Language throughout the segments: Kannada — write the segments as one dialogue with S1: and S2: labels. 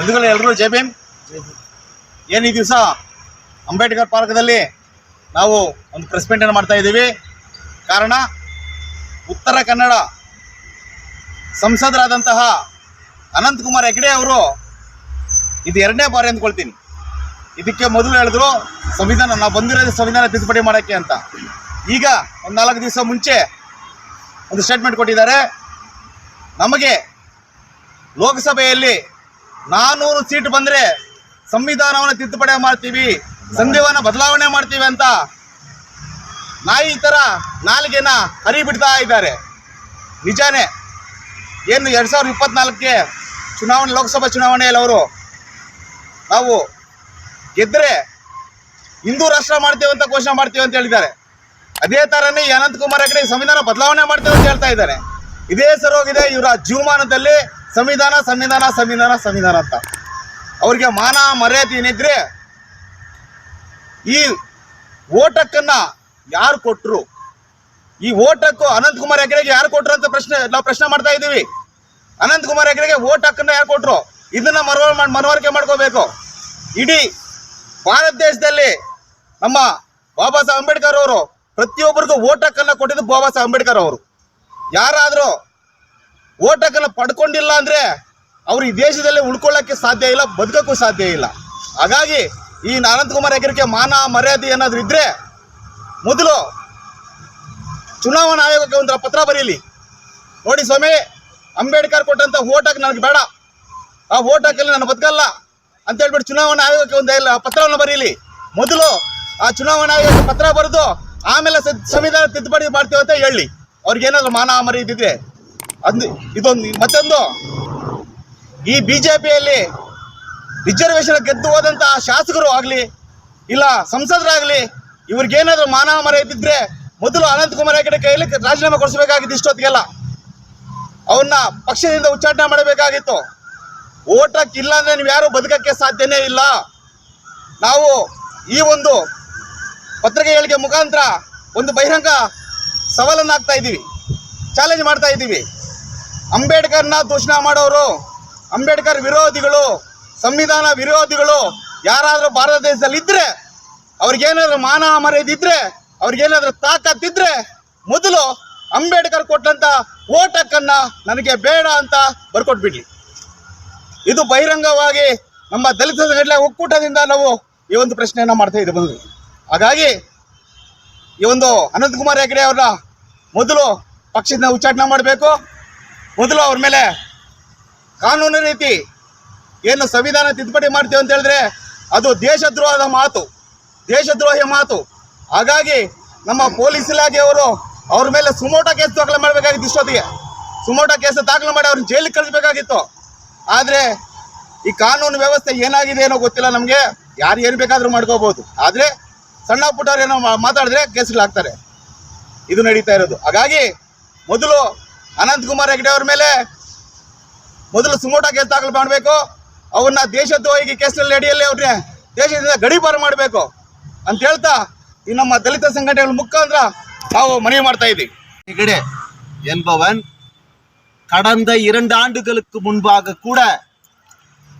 S1: ಬಂಧುಗಳು ಎಲ್ಲರೂ ಜೈ ಭೀಮ್. ಏನು ಈ ದಿವಸ ಅಂಬೇಡ್ಕರ್ ಪಾರ್ಕದಲ್ಲಿ ನಾವು ಒಂದು ಪ್ರೆಸ್ ಮೀಟನ್ನು ಮಾಡ್ತಾ ಇದ್ದೀವಿ. ಕಾರಣ ಉತ್ತರ ಕನ್ನಡ ಸಂಸದರಾದಂತಹ ಅನಂತಕುಮಾರ್ ಹೆಗ್ಡೆ ಅವರು ಇದು ಎರಡನೇ ಬಾರಿ ಅಂದ್ಕೊಳ್ತೀನಿ. ಇದಕ್ಕೆ ಮೊದಲು ಹೇಳಿದ್ರು ಸಂವಿಧಾನ, ನಾವು ಬಂದಿರೋದು ಸಂವಿಧಾನ ತಿದ್ದುಪಡಿ ಮಾಡೋಕ್ಕೆ ಅಂತ. ಈಗ ಒಂದು ನಾಲ್ಕು ದಿವಸ ಮುಂಚೆ ಒಂದು ಸ್ಟೇಟ್ಮೆಂಟ್ ಕೊಟ್ಟಿದ್ದಾರೆ. ನಮಗೆ ಲೋಕಸಭೆಯಲ್ಲಿ ನಾನೂರು ಸೀಟ್ ಬಂದರೆ ಸಂವಿಧಾನವನ್ನು ತಿದ್ದುಪಡಿ ಮಾಡ್ತೀವಿ ಸಂಧಿವನ ಬದಲಾವಣೆ ಮಾಡ್ತೀವಿ ಅಂತ ನಾಯಿ ಥರ ಹರಿ ಹರಿಬಿಡ್ತಾ ಇದ್ದಾರೆ. ನಿಜಾನೇ, ಏನು ಎರಡು ಸಾವಿರದ ಇಪ್ಪತ್ನಾಲ್ಕಕ್ಕೆ ಚುನಾವಣೆ, ಲೋಕಸಭಾ ಚುನಾವಣೆಯಲ್ಲಿ ಅವರು ನಾವು ಗೆದ್ದರೆ ಹಿಂದೂ ರಾಷ್ಟ್ರ ಮಾಡ್ತೇವೆ ಅಂತ ಘೋಷಣೆ ಮಾಡ್ತೀವಿ ಅಂತ ಹೇಳಿದ್ದಾರೆ. ಅದೇ ಥರನೇ ಈ ಅನಂತಕುಮಾರ್ ಹೆಗಡೆ ಸಂವಿಧಾನ ಬದಲಾವಣೆ ಮಾಡ್ತೇವೆ ಅಂತ ಹೇಳ್ತಾ ಇದ್ದಾರೆ. ಇದೇ ಸರೋಗಿದೆ ಇವರ ಜೀವಮಾನದಲ್ಲಿ ಸಂವಿಧಾನ ಸಂವಿಧಾನ ಸಂವಿಧಾನ ಸಂವಿಧಾನ ಅಂತ. ಅವ್ರಿಗೆ ಮಾನ, ಮರ್ಯಾದೆ ಏನಿದ್ರೆ ಈ ಓಟಕ್ಕನ್ನ ಯಾರು ಕೊಟ್ಟರು ಈ ಓಟಕ್ಕೂ ಅನಂತಕುಮಾರ್ ಹೆಗಡೆಗೆ ಯಾರು ಕೊಟ್ಟರು ಅಂತ ಪ್ರಶ್ನೆ, ನಾವು ಪ್ರಶ್ನೆ ಮಾಡ್ತಾ ಇದ್ದೀವಿ. ಅನಂತಕುಮಾರ್ ಹೆಗಡೆಗೆ ಓಟ್ ಹಕ್ಕನ್ನ ಯಾರು ಕೊಟ್ರು? ಇದನ್ನ ಮರವ ಮನವರಿಕೆ ಮಾಡ್ಕೋಬೇಕು. ಇಡೀ ಭಾರತ ದೇಶದಲ್ಲಿ ನಮ್ಮ ಬಾಬಾ ಸಾಹೇಬ್ ಅಂಬೇಡ್ಕರ್ ಅವರು ಪ್ರತಿಯೊಬ್ಬರಿಗೂ ಓಟ್ ಹಕ್ಕನ್ನ ಕೊಟ್ಟಿದ್ದು ಬಾಬಾ ಸಾಹೇಬ್ ಅಂಬೇಡ್ಕರ್ ಅವರು. ಯಾರಾದರೂ ಓಟ್ ಹಾಕಲ್ಲ ಪಡ್ಕೊಂಡಿಲ್ಲ ಅಂದ್ರೆ ಅವ್ರು ಈ ದೇಶದಲ್ಲೇ ಉಳ್ಕೊಳ್ಳೋಕ್ಕೆ ಸಾಧ್ಯ ಇಲ್ಲ, ಬದುಕಕ್ಕೂ ಸಾಧ್ಯ ಇಲ್ಲ. ಹಾಗಾಗಿ ಈ ಅನಂತಕುಮಾರ್ ಹೆಗರಿಕೆ ಮಾನ ಮರ್ಯಾದೆ ಏನಾದರೂ ಇದ್ದರೆ ಮೊದಲು ಚುನಾವಣಾ ಆಯೋಗಕ್ಕೆ ಒಂದು ಪತ್ರ ಬರೀಲಿ. ನೋಡಿ ಸ್ವಾಮಿ, ಅಂಬೇಡ್ಕರ್ ಕೊಟ್ಟಂತ ಓಟ್ ಹಾಕಿ ನನಗೆ ಬೇಡ. ಆ ಓಟ್ ಹಾಕಲಿ ನಾನು ಬದುಕಲ್ಲ ಅಂತ ಹೇಳ್ಬಿಟ್ಟು ಚುನಾವಣಾ ಆಯೋಗಕ್ಕೆ ಒಂದು ಎಲ್ಲ ಪತ್ರವನ್ನು ಬರೀಲಿ. ಮೊದಲು ಆ ಚುನಾವಣಾ ಆಯೋಗಕ್ಕೆ ಪತ್ರ ಬರೆದು ಆಮೇಲೆ ಸಂವಿಧಾನ ತಿದ್ದುಪಡಿ ಮಾಡ್ತೀವಿ ಅಂತ ಹೇಳಿ. ಅವ್ರಿಗೆ ಏನಾದರೂ ಮಾನ ಮರ್ಯಾದೆ ಇದ್ರೆ ಅಂದು ಇದೊಂದು ಮತ್ತೊಂದು. ಈ ಬಿಜೆಪಿಯಲ್ಲಿ ರಿಸರ್ವೇಶನ್ ಗೆದ್ದು ಹೋದಂಥ ಶಾಸಕರು ಆಗಲಿ, ಇಲ್ಲ ಸಂಸದರಾಗಲಿ, ಇವ್ರಿಗೇನಾದ್ರೂ ಮಾನವ ಮರೆಯುತ್ತಿದ್ರೆ ಮೊದಲು ಅನಂತಕುಮಾರ್ ಹೆಗಡೆ ಕೈಯಲ್ಲಿ ರಾಜೀನಾಮೆ ಕೊಡಿಸಬೇಕಾಗಿತ್ತು ಇಷ್ಟೊತ್ತಿಗೆಲ್ಲ. ಅವನ್ನ ಪಕ್ಷದಿಂದ ಉಚ್ಚಾಟನೆ ಮಾಡಬೇಕಾಗಿತ್ತು. ಓಟಕ್ಕೆ ಇಲ್ಲ ಅಂದ್ರೆ ನೀವು ಯಾರು ಬದುಕಕ್ಕೆ ಸಾಧ್ಯನೇ ಇಲ್ಲ. ನಾವು ಈ ಒಂದು ಪತ್ರಿಕೆ ಹೇಳಿಕೆ ಮುಖಾಂತರ ಒಂದು ಬಹಿರಂಗ ಸವಾಲನ್ನು ಇದ್ದೀವಿ ಚಾಲೆಂಜ್ ಮಾಡ್ತಾ ಇದ್ದೀವಿ ಅಂಬೇಡ್ಕರ್ನ ದೂಷಣೆ ಮಾಡೋರು, ಅಂಬೇಡ್ಕರ್ ವಿರೋಧಿಗಳು, ಸಂವಿಧಾನ ವಿರೋಧಿಗಳು ಯಾರಾದರೂ ಭಾರತ ದೇಶದಲ್ಲಿ ಇದ್ರೆ, ಅವ್ರಿಗೇನಾದರೂ ಮಾನ ಮರ್ಯಾದೆ ಇದ್ರೆ, ಅವ್ರಿಗೇನಾದ್ರೂ ತಾಕತ್ತಿದ್ರೆ ಮೊದಲು ಅಂಬೇಡ್ಕರ್ ಕೊಟ್ಟಂತ ಓಟಕ್ಕನ್ನು ನನಗೆ ಬೇಡ ಅಂತ ಬರ್ಕೊಟ್ಬಿಡ್ಲಿ. ಇದು ಬಹಿರಂಗವಾಗಿ ನಮ್ಮ ದಲಿತ ಸಂಘಟನೆ ಒಕ್ಕೂಟದಿಂದ ನಾವು ಈ ಒಂದು ಪ್ರಶ್ನೆಯನ್ನ ಮಾಡ್ತಾ ಇದ್ದೀವಿ ಬಂದ್ವಿ ಹಾಗಾಗಿ ಈ ಒಂದು ಅನಂತಕುಮಾರ್ ಹೆಗಡೆ ಅವ್ರನ್ನ ಮೊದಲು ಪಕ್ಷದಿಂದ ಉಚ್ಚಾಟನೆ ಮಾಡಬೇಕು. ಮೊದಲು ಅವ್ರ ಮೇಲೆ ಕಾನೂನು ರೀತಿ ಏನು ಸಂವಿಧಾನ ತಿದ್ದುಪಡಿ ಮಾಡ್ತೀವಿ ಅಂತ ಹೇಳಿದ್ರೆ ಅದು ದೇಶದ್ರೋಹದ ಮಾತು, ದೇಶದ್ರೋಹಿ ಮಾತು. ಹಾಗಾಗಿ ನಮ್ಮ ಪೊಲೀಸ್ ಇಲಾಖೆಯವರು ಅವ್ರ ಮೇಲೆ ಸುಮೋಟ ಕೇಸ್ ದಾಖಲೆ ಮಾಡಬೇಕಾಗಿತ್ತು ಇಷ್ಟೊತ್ತಿಗೆ. ಸುಮೋಟ ಕೇಸ್ ದಾಖಲೆ ಮಾಡಿ ಅವ್ರನ್ನ ಜೈಲಿಗೆ ಕಳಿಸ್ಬೇಕಾಗಿತ್ತು. ಆದರೆ ಈ ಕಾನೂನು ವ್ಯವಸ್ಥೆ ಏನಾಗಿದೆ ಏನೋ ಗೊತ್ತಿಲ್ಲ ನಮಗೆ. ಯಾರು ಏನು ಬೇಕಾದರೂ ಮಾಡ್ಕೋಬೋದು. ಆದರೆ ಸಣ್ಣ ಪುಟ್ಟವ್ರು ಏನೋ ಮಾತಾಡಿದ್ರೆ ಕೇಸ್ಗಳಾಗ್ತಾರೆ. ಇದು ನಡೀತಾ ಇರೋದು. ಹಾಗಾಗಿ ಮೊದಲು ಅನಂತಕುಮಾರ್ ಹೆಗಡೆ ಅವ್ರ ಮೇಲೆ ಮೊದಲು ಸುಮೋಟ ಕೇಸ್ ದಾಖಲು ಮಾಡಬೇಕು ಅವನ್ನ ದೇಶದ್ರೋಹಿ ಕೇಸ್ನಲ್ಲಿ ಅಡಿಯಲ್ಲಿ ಅವ್ರನ್ನ ದೇಶದಿಂದ ಗಡೀಪಾರು ಮಾಡಬೇಕು ಅಂತ ಹೇಳ್ತಾ ಈ ನಮ್ಮ ದಲಿತ ಸಂಘಟನೆಗಳ ಮುಖಾಂತರ ನಾವು ಮನವಿ ಮಾಡ್ತಾ ಇದ್ದೀವಿ
S2: ஹெகடே என்பவன் கடந்த இரண்டு ஆண்டுகளுக்கு முன்பாக கூட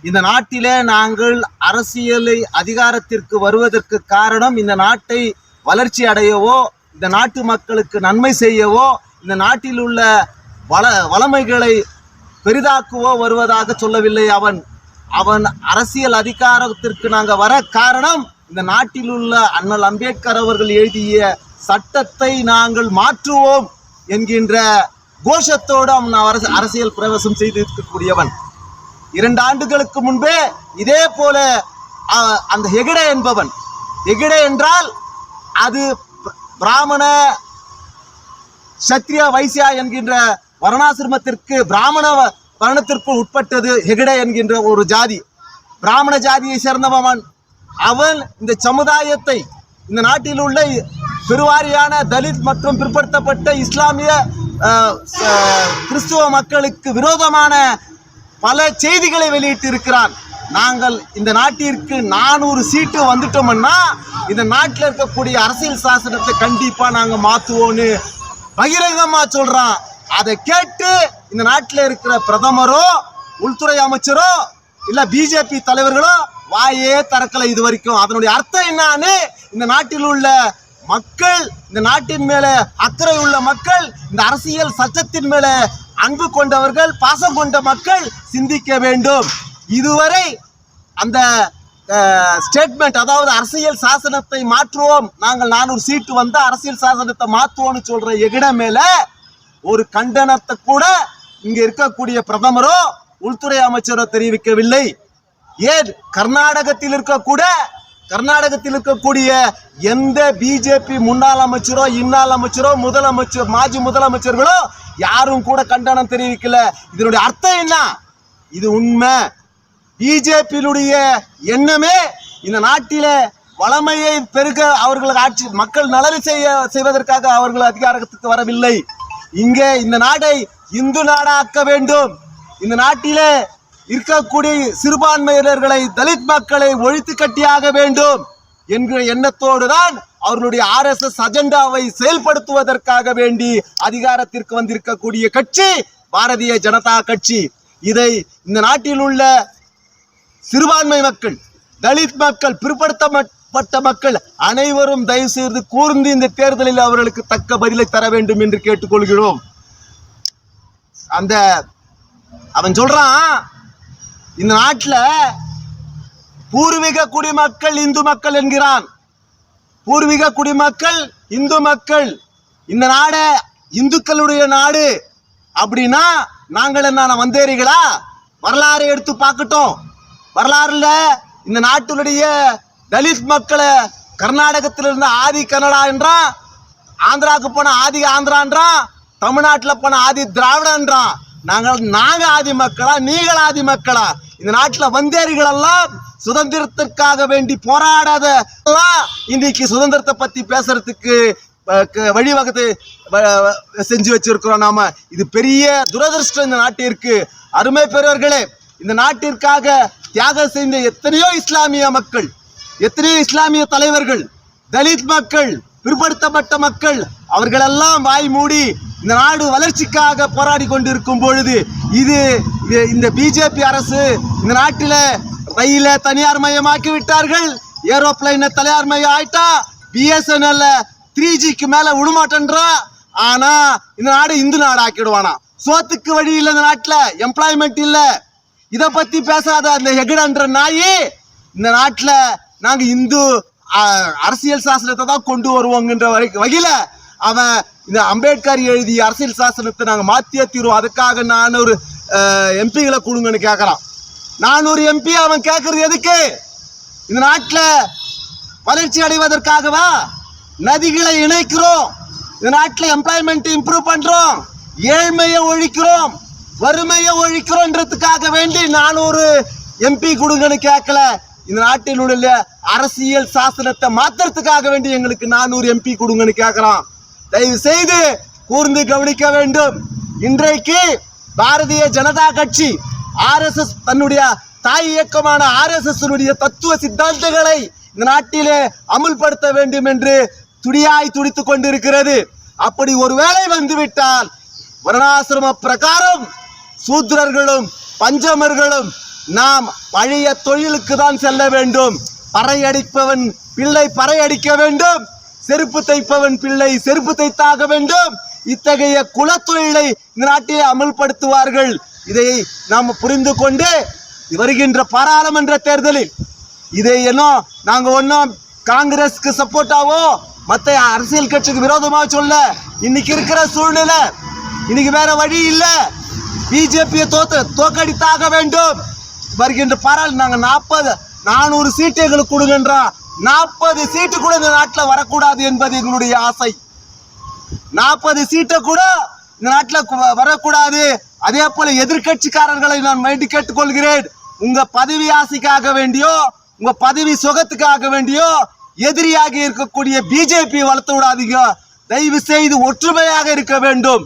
S2: இந்த நாட்டிலே நாங்கள் அரசியலை அதிகாரத்திற்கு வருவதற்கு காரணம் இந்த நாட்டை வளர்ச்சி அடையவோ இந்த நாட்டு மக்களுக்கு நன்மை செய்யவோ இந்த நாட்டில் உள்ள வள வளமைகளை பெரிதாக்குவோ வருவதாக சொல்லவில்லை அவன். அவன் அரசியல் அதிகாரத்திற்கு நாங்கள் வர காரணம் இந்த நாட்டில் உள்ள அண்ணல் அம்பேத்கர் அவர்கள் எழுதிய சட்டத்தை நாங்கள் மாற்றுவோம் என்கின்ற கோஷத்தோடு அவன் அரசு அரசியல் பிரவேசம் செய்திருக்கக்கூடியவன். இரண்டு ஆண்டுகளுக்கு முன்பே இதே போல அந்த ஹெகடே என்பவன். ஹெகடே என்றால் அது பிராமண சத்ரியா வைசியா என்கின்ற வர்ணாசிரமத்திற்கு பிராமண வர்ணத்திற்குள் உட்பட்டது ஹெகடே என்கின்ற ஒரு ஜாதி. பிராமண ஜாதியை சேர்ந்தவன் அவன் இந்த சமுதாயத்தை இந்த நாட்டில் உள்ள பெருவாரியான தலித் மற்றும் பிற்படுத்தப்பட்ட இஸ்லாமிய கிறிஸ்துவ மக்களுக்கு விரோதமான பல செய்திகளை வெளியிட்டு இருக்கிறான் நாங்கள் இந்த நாட்டிற்கு நானூறு சீட்டு வந்துட்டோம்னா இந்த நாட்டில் இருக்கக்கூடிய அரசியல் சாசனத்தை கண்டிப்பாக நாங்கள் மாற்றுவோன்னு பகிரங்கமாக சொல்கிறான் அதை கேட்டு இந்த நாட்டில் இருக்கிற பிரதமரோ உள்துறை அமைச்சரோ இல்லை பிஜேபி தலைவர்களோ வாயே திறக்கலை இது வரைக்கும் அதனுடைய அர்த்தம் என்னன்னு இந்த நாட்டில் உள்ள மக்கள் இந்த நாட்டின் மேல அக்கறை உள்ள மக்கள் இந்த அரசியல் சட்டத்தின் மேல அன்பு கொண்டவர்கள் பாசம் கொண்ட மக்கள் சிந்திக்க வேண்டும். இதுவரை அந்த ஸ்டேட்மெண்ட் அதாவது அரசியல் சாசனத்தை மாற்றுவோம் நாங்கள் நானூறு சீட்டு வந்தால் அரசியல் சாசனத்தை மாற்றுவோம்னு சொல்ற எகிட மேலே ஒரு கண்டனத்தை கூட இங்க இருக்கக்கூடிய பிரதமரோ உள்துறை அமைச்சரோ தெரிவிக்கவில்லை. ஏன்? கர்நாடகத்தில் இருக்கக்கூட கர்நாடகத்தில் இருக்கக்கூடிய எந்த பிஜேபி முன்னாள் அமைச்சரோ இன்னாள் அமைச்சரோ முதலமைச்சர் மாஜி முதலமைச்சர்களோ யாரும் கூட கண்டனம் தெரிவிக்கல. இதனுடைய அர்த்தம் என்ன? இது உண்மை. பிஜேபியினுடைய எண்ணமே இந்த நாட்டில வளமையை பெருக அவர்களுக்கு ஆட்சி மக்கள் நலவு செய்ய செய்வதற்காக அவர்கள் அதிகாரத்துக்கு வரவில்லை. இங்கே இந்த நாடை இந்து நாடாக்க வேண்டும். இந்த நாட்டிலே இருக்கக்கூடிய சிறுபான்மையினர்களை தலித் மக்களை ஒழித்து கட்டியாக வேண்டும் என்கிற எண்ணத்தோடு தான் அவர்களுடைய ஆர்எஸ்எஸ் அஜெண்டாவை செயல்படுத்துவதற்காக வேண்டி அதிகாரத்திற்கு வந்திருக்கக்கூடிய கட்சி பாரதிய ஜனதா கட்சி. இதை இந்த நாட்டில் உள்ள சிறுபான்மை மக்கள் தலித் மக்கள் பட்ட மக்கள் அனைவரும் தயவு செய்து கூர்ந்து இந்த தேர்தலில் அவர்களுக்கு தக்க பதிலை தர வேண்டும் என்று கேட்டுக்கொள்கிறோம். அந்த அவன் சொல்றான் இந்த நாட்டில் பூர்வீக குடிமக்கள் இந்து மக்கள் என்கிறான். பூர்வீக குடிமக்கள் இந்து மக்கள் இந்த நாடு இந்துக்களுடைய நாடு அப்படின்னா நாங்கள் என்ன வந்தேறிகளா வரலாறு எடுத்து பார்க்கட்டும். வரலாறுல இந்த நாட்டினுடைய தலித் மக்களை கர்நாடகத்தில் இருந்த ஆதி கன்னடா என்றான் ஆந்திராவுக்கு போன ஆதி ஆந்திரான்றான் தமிழ்நாட்டில் போன ஆதி திராவிடன்றான் நாங்கள் நாங்கள் ஆதி மக்களா நீங்கள் ஆதி மக்களா? இந்த நாட்டில் வந்தேரிகள் எல்லாம் சுதந்திரத்திற்காக வேண்டி போராடாத எல்லாம் இன்னைக்கு சுதந்திரத்தை பற்றி பேசுறதுக்கு அஹ், க- வழிவகுத்து வ- செஞ்சு வச்சிருக்கிறோம் நாம. இது பெரிய துரதிருஷ்டம் இந்த நாட்டிற்கு. அருமை பெரியவர்களே இந்த நாட்டிற்காக தியாகம் செய்த எத்தனையோ இஸ்லாமிய மக்கள் எத்தனையோ இஸ்லாமிய தலைவர்கள் தலித் மக்கள் பிற்படுத்தப்பட்ட மக்கள் அவர்களெல்லாம் வாய் மூடி இந்த நாடு வளர்ச்சிக்காக போராடி கொண்டிருக்கும் பொழுது இது இந்த பிஜேபி அரசு இந்த நாட்டில் ரயில தனியார் மயமாக்கி விட்டார்கள். ஏரோப்ளைனை தனியார் மயம் ஆயிட்டா பிஎஸ்என்எல்ல த்ரீ ஜிக்கு மேலே விடமாட்டன்றா ஆனா இந்த நாடு இந்து நாடு ஆக்கிடுவானா சோத்துக்கு வழி இல்லை இந்த நாட்டில் எம்ப்ளாய்மெண்ட் இல்லை. இதை பத்தி பேசாத அந்த ஹெகடன்ற நாயே இந்த நாட்டில் நாங்க இந்து அரசியல் சாசனத்தை தான் கொண்டு வருவோங்கன்ற வரை- வகையில அவன் இந்த அம்பேத்கர் எழுதிய அரசியல் சாசனத்தை நாங்க மாத்தியே தீருவோம். அதுக்காக நானூறு எம்பிகளை கொடுங்கன்னு கேட்கறான் நானூறு எம்பி அவன் கேட்கறது எதுக்கு? இந்த நாட்டில் வளர்ச்சி அடைவதற்காகவா? நதிகளை இணைக்கிறோம். இந்த நாட்டில் எம்ப்ளாய்மெண்ட் இம்ப்ரூவ் பண்றோம். ஏழ்மையை ஒழிக்கிறோம். வறுமையை ஒழிக்கிறோன்றதுக்காக வேண்டி நானூறு எம்பி கொடுங்கன்னு கேட்கல இந்த நாட்டில் உள்ள அரசியல் சாசனத்தை மாத்துறதுக்காக வேண்டி எங்களுக்கு நானூறு எம்பி கொடுங்கன்னு கேட்கறான் தயவு செய்து கூர்ந்து கவனிக்க வேண்டும். இன்றைக்கு பாரதிய ஜனதா கட்சி ஆர்எஸ்எஸ் தன்னுடைய தாய் இயக்கமான ஆர்எஸ்எஸ் தத்துவ சித்தாந்தங்களை இந்த நாட்டிலே அமுல்படுத்த வேண்டும் என்று துடியாய் துடித்து கொண்டிருக்கிறது. அப்படி ஒருவேளை வந்துவிட்டால் வரணாசிரம பிரகாரம் சூத்திரர்களும் பஞ்சமர்களும் நாம் பழைய தொழிலுக்கு தான் செல்ல வேண்டும். பறையடிப்பவன் பிள்ளை பறையடிக்க வேண்டும். செருப்பு தைப்பவன் பிள்ளை செருப்பு தைத்தாக வேண்டும். இத்தகைய குலத்தொழிலை இந்த நாட்டில் அமல்படுத்துவார்கள். இதை நாம் புரிந்து கொண்டு வருகின்ற பாராளுமன்ற தேர்தலில் இதை என்ன நாங்கள் ஒன்றும் காங்கிரஸ்க்கு சப்போர்ட்டாவோ மற்ற அரசியல் கட்சிக்கு விரோதமாக சொல்ல இன்னைக்கு இருக்கிற சூழ்நிலை இன்னைக்கு வேற வழி இல்லை. பிஜேபியை தோத்து தோக்கடித்தாக வேண்டும். வருகின்ற பாராள் நாங்கள் நாற்பது நானூறு சீட்டு எங்களுக்கு கொடுங்கன்றோம் நாற்பது சீட்டு கூட இந்த நாட்டில் வரக்கூடாது என்பது எங்களுடைய ஆசை. நாற்பது சீட்டை கூட இந்த நாட்டில் வரக்கூடாது. அதே போல எதிர்கட்சிக்காரர்களை நான் வேண்டி கேட்டுக்கொள்கிறேன். உங்க பதவி ஆசைக்காக வேண்டியோ உங்க பதவி சுகத்துக்காக வேண்டியோ எதிரியாக இருக்கக்கூடிய பிஜேபி வளர்த்து விடாதீங்க. தயவு செய்து ஒற்றுமையாக இருக்க வேண்டும்.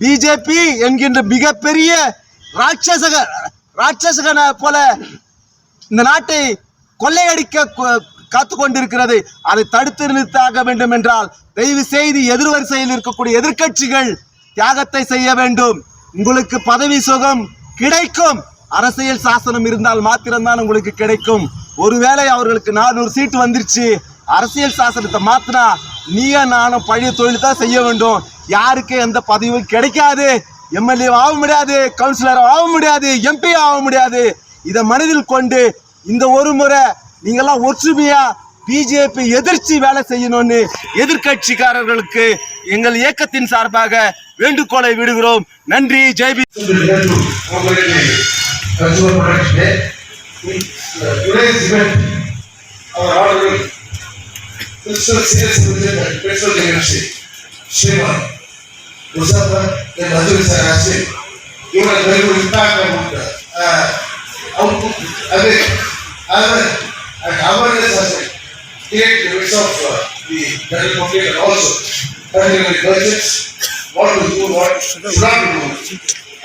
S2: பிஜேபி என்கின்ற மிகப்பெரிய ராட்சசக ராட்சசகனை போல இந்த நாட்டை கொள்ளையடிக்க காத்து கொண்டிருக்கிறது அதை தடுத்து நிறுத்தாக வேண்டும் என்றால் தயவு செய்து எதிர்வரிசையில் இருக்கக்கூடிய எதிர்க்கட்சிகள் தியாகத்தை செய்ய வேண்டும். உங்களுக்கு பதவி சுகம் கிடைக்கும். அரசியல் சாசனம் இருந்தால் மாத்திரம்தான் உங்களுக்கு கிடைக்கும். ஒருவேளை அவர்களுக்கு நானூறு சீட்டு வந்துருச்சு. அரசியல் சாசனத்தை மாத்தினா நீயும் நானும் பழைய தொழில் தான் செய்ய வேண்டும். யாருக்கு எந்த பதவியும் கிடைக்காது. எம்எல்ஏ ஆக முடியாது கவுன்சிலர் ஆக முடியாது எம்பி ஆக முடியாது. இதை மனதில் கொண்டு இந்த ஒரு முறை நீங்கள்லாம் ஒற்றுமையா பிஜேபி எதிர்ச்சி வேலை செய்யணும்னு எதிர்க்கட்சிக்காரர்களுக்கு எங்கள் இயக்கத்தின் சார்பாக வேண்டுகோளை விடுகிறோம். நன்றி Jaypee
S3: Completely then Rajul sir has said, good impact on uh, output, again, awareness, and awareness has been the of the also budgets, what to do, what should not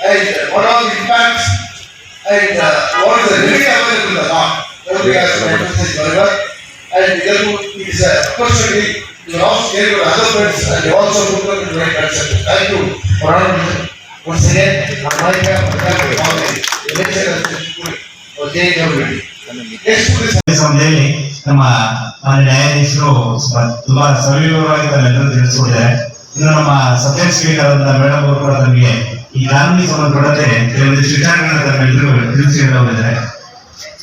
S3: and what are the impacts, and uh, what is the remedy available in the law. Everybody has to emphasize whatever, and therefore it is a opportunity also get with other friends and also them in the right direction. Thank you for once again, on my behalf, all the election. Next to
S4: everybody. ನಮ್ಮ ನ್ಯಾಯಾಧೀಶರು ತುಂಬಾ ಸವಿವರವಾಗಿ ತನ್ನೆಲ್ಲರೂ ತಿಳಿಸಿಕೊಟ್ಟಿದ್ದಾರೆ ಇನ್ನು ನಮ್ಮ ಸಬ್ಜೆಕ್ಟ್ ಸ್ಪೀಕರ್ ಅಂತ ಮೇಡಮ್ ಅವರು ಕೂಡ ನಮಗೆ ಈ ಕಾನೂನಿಗೆ ಸಂಬಂಧಪಟ್ಟಂತೆ ಕೆಲವೊಂದಿಷ್ಟು ವಿಚಾರಗಳನ್ನ ತಮ್ಮೆಲ್ಲರೂ ತಿಳಿಸಿಕೊಂಡು ಹೋಗಿದ್ದಾರೆ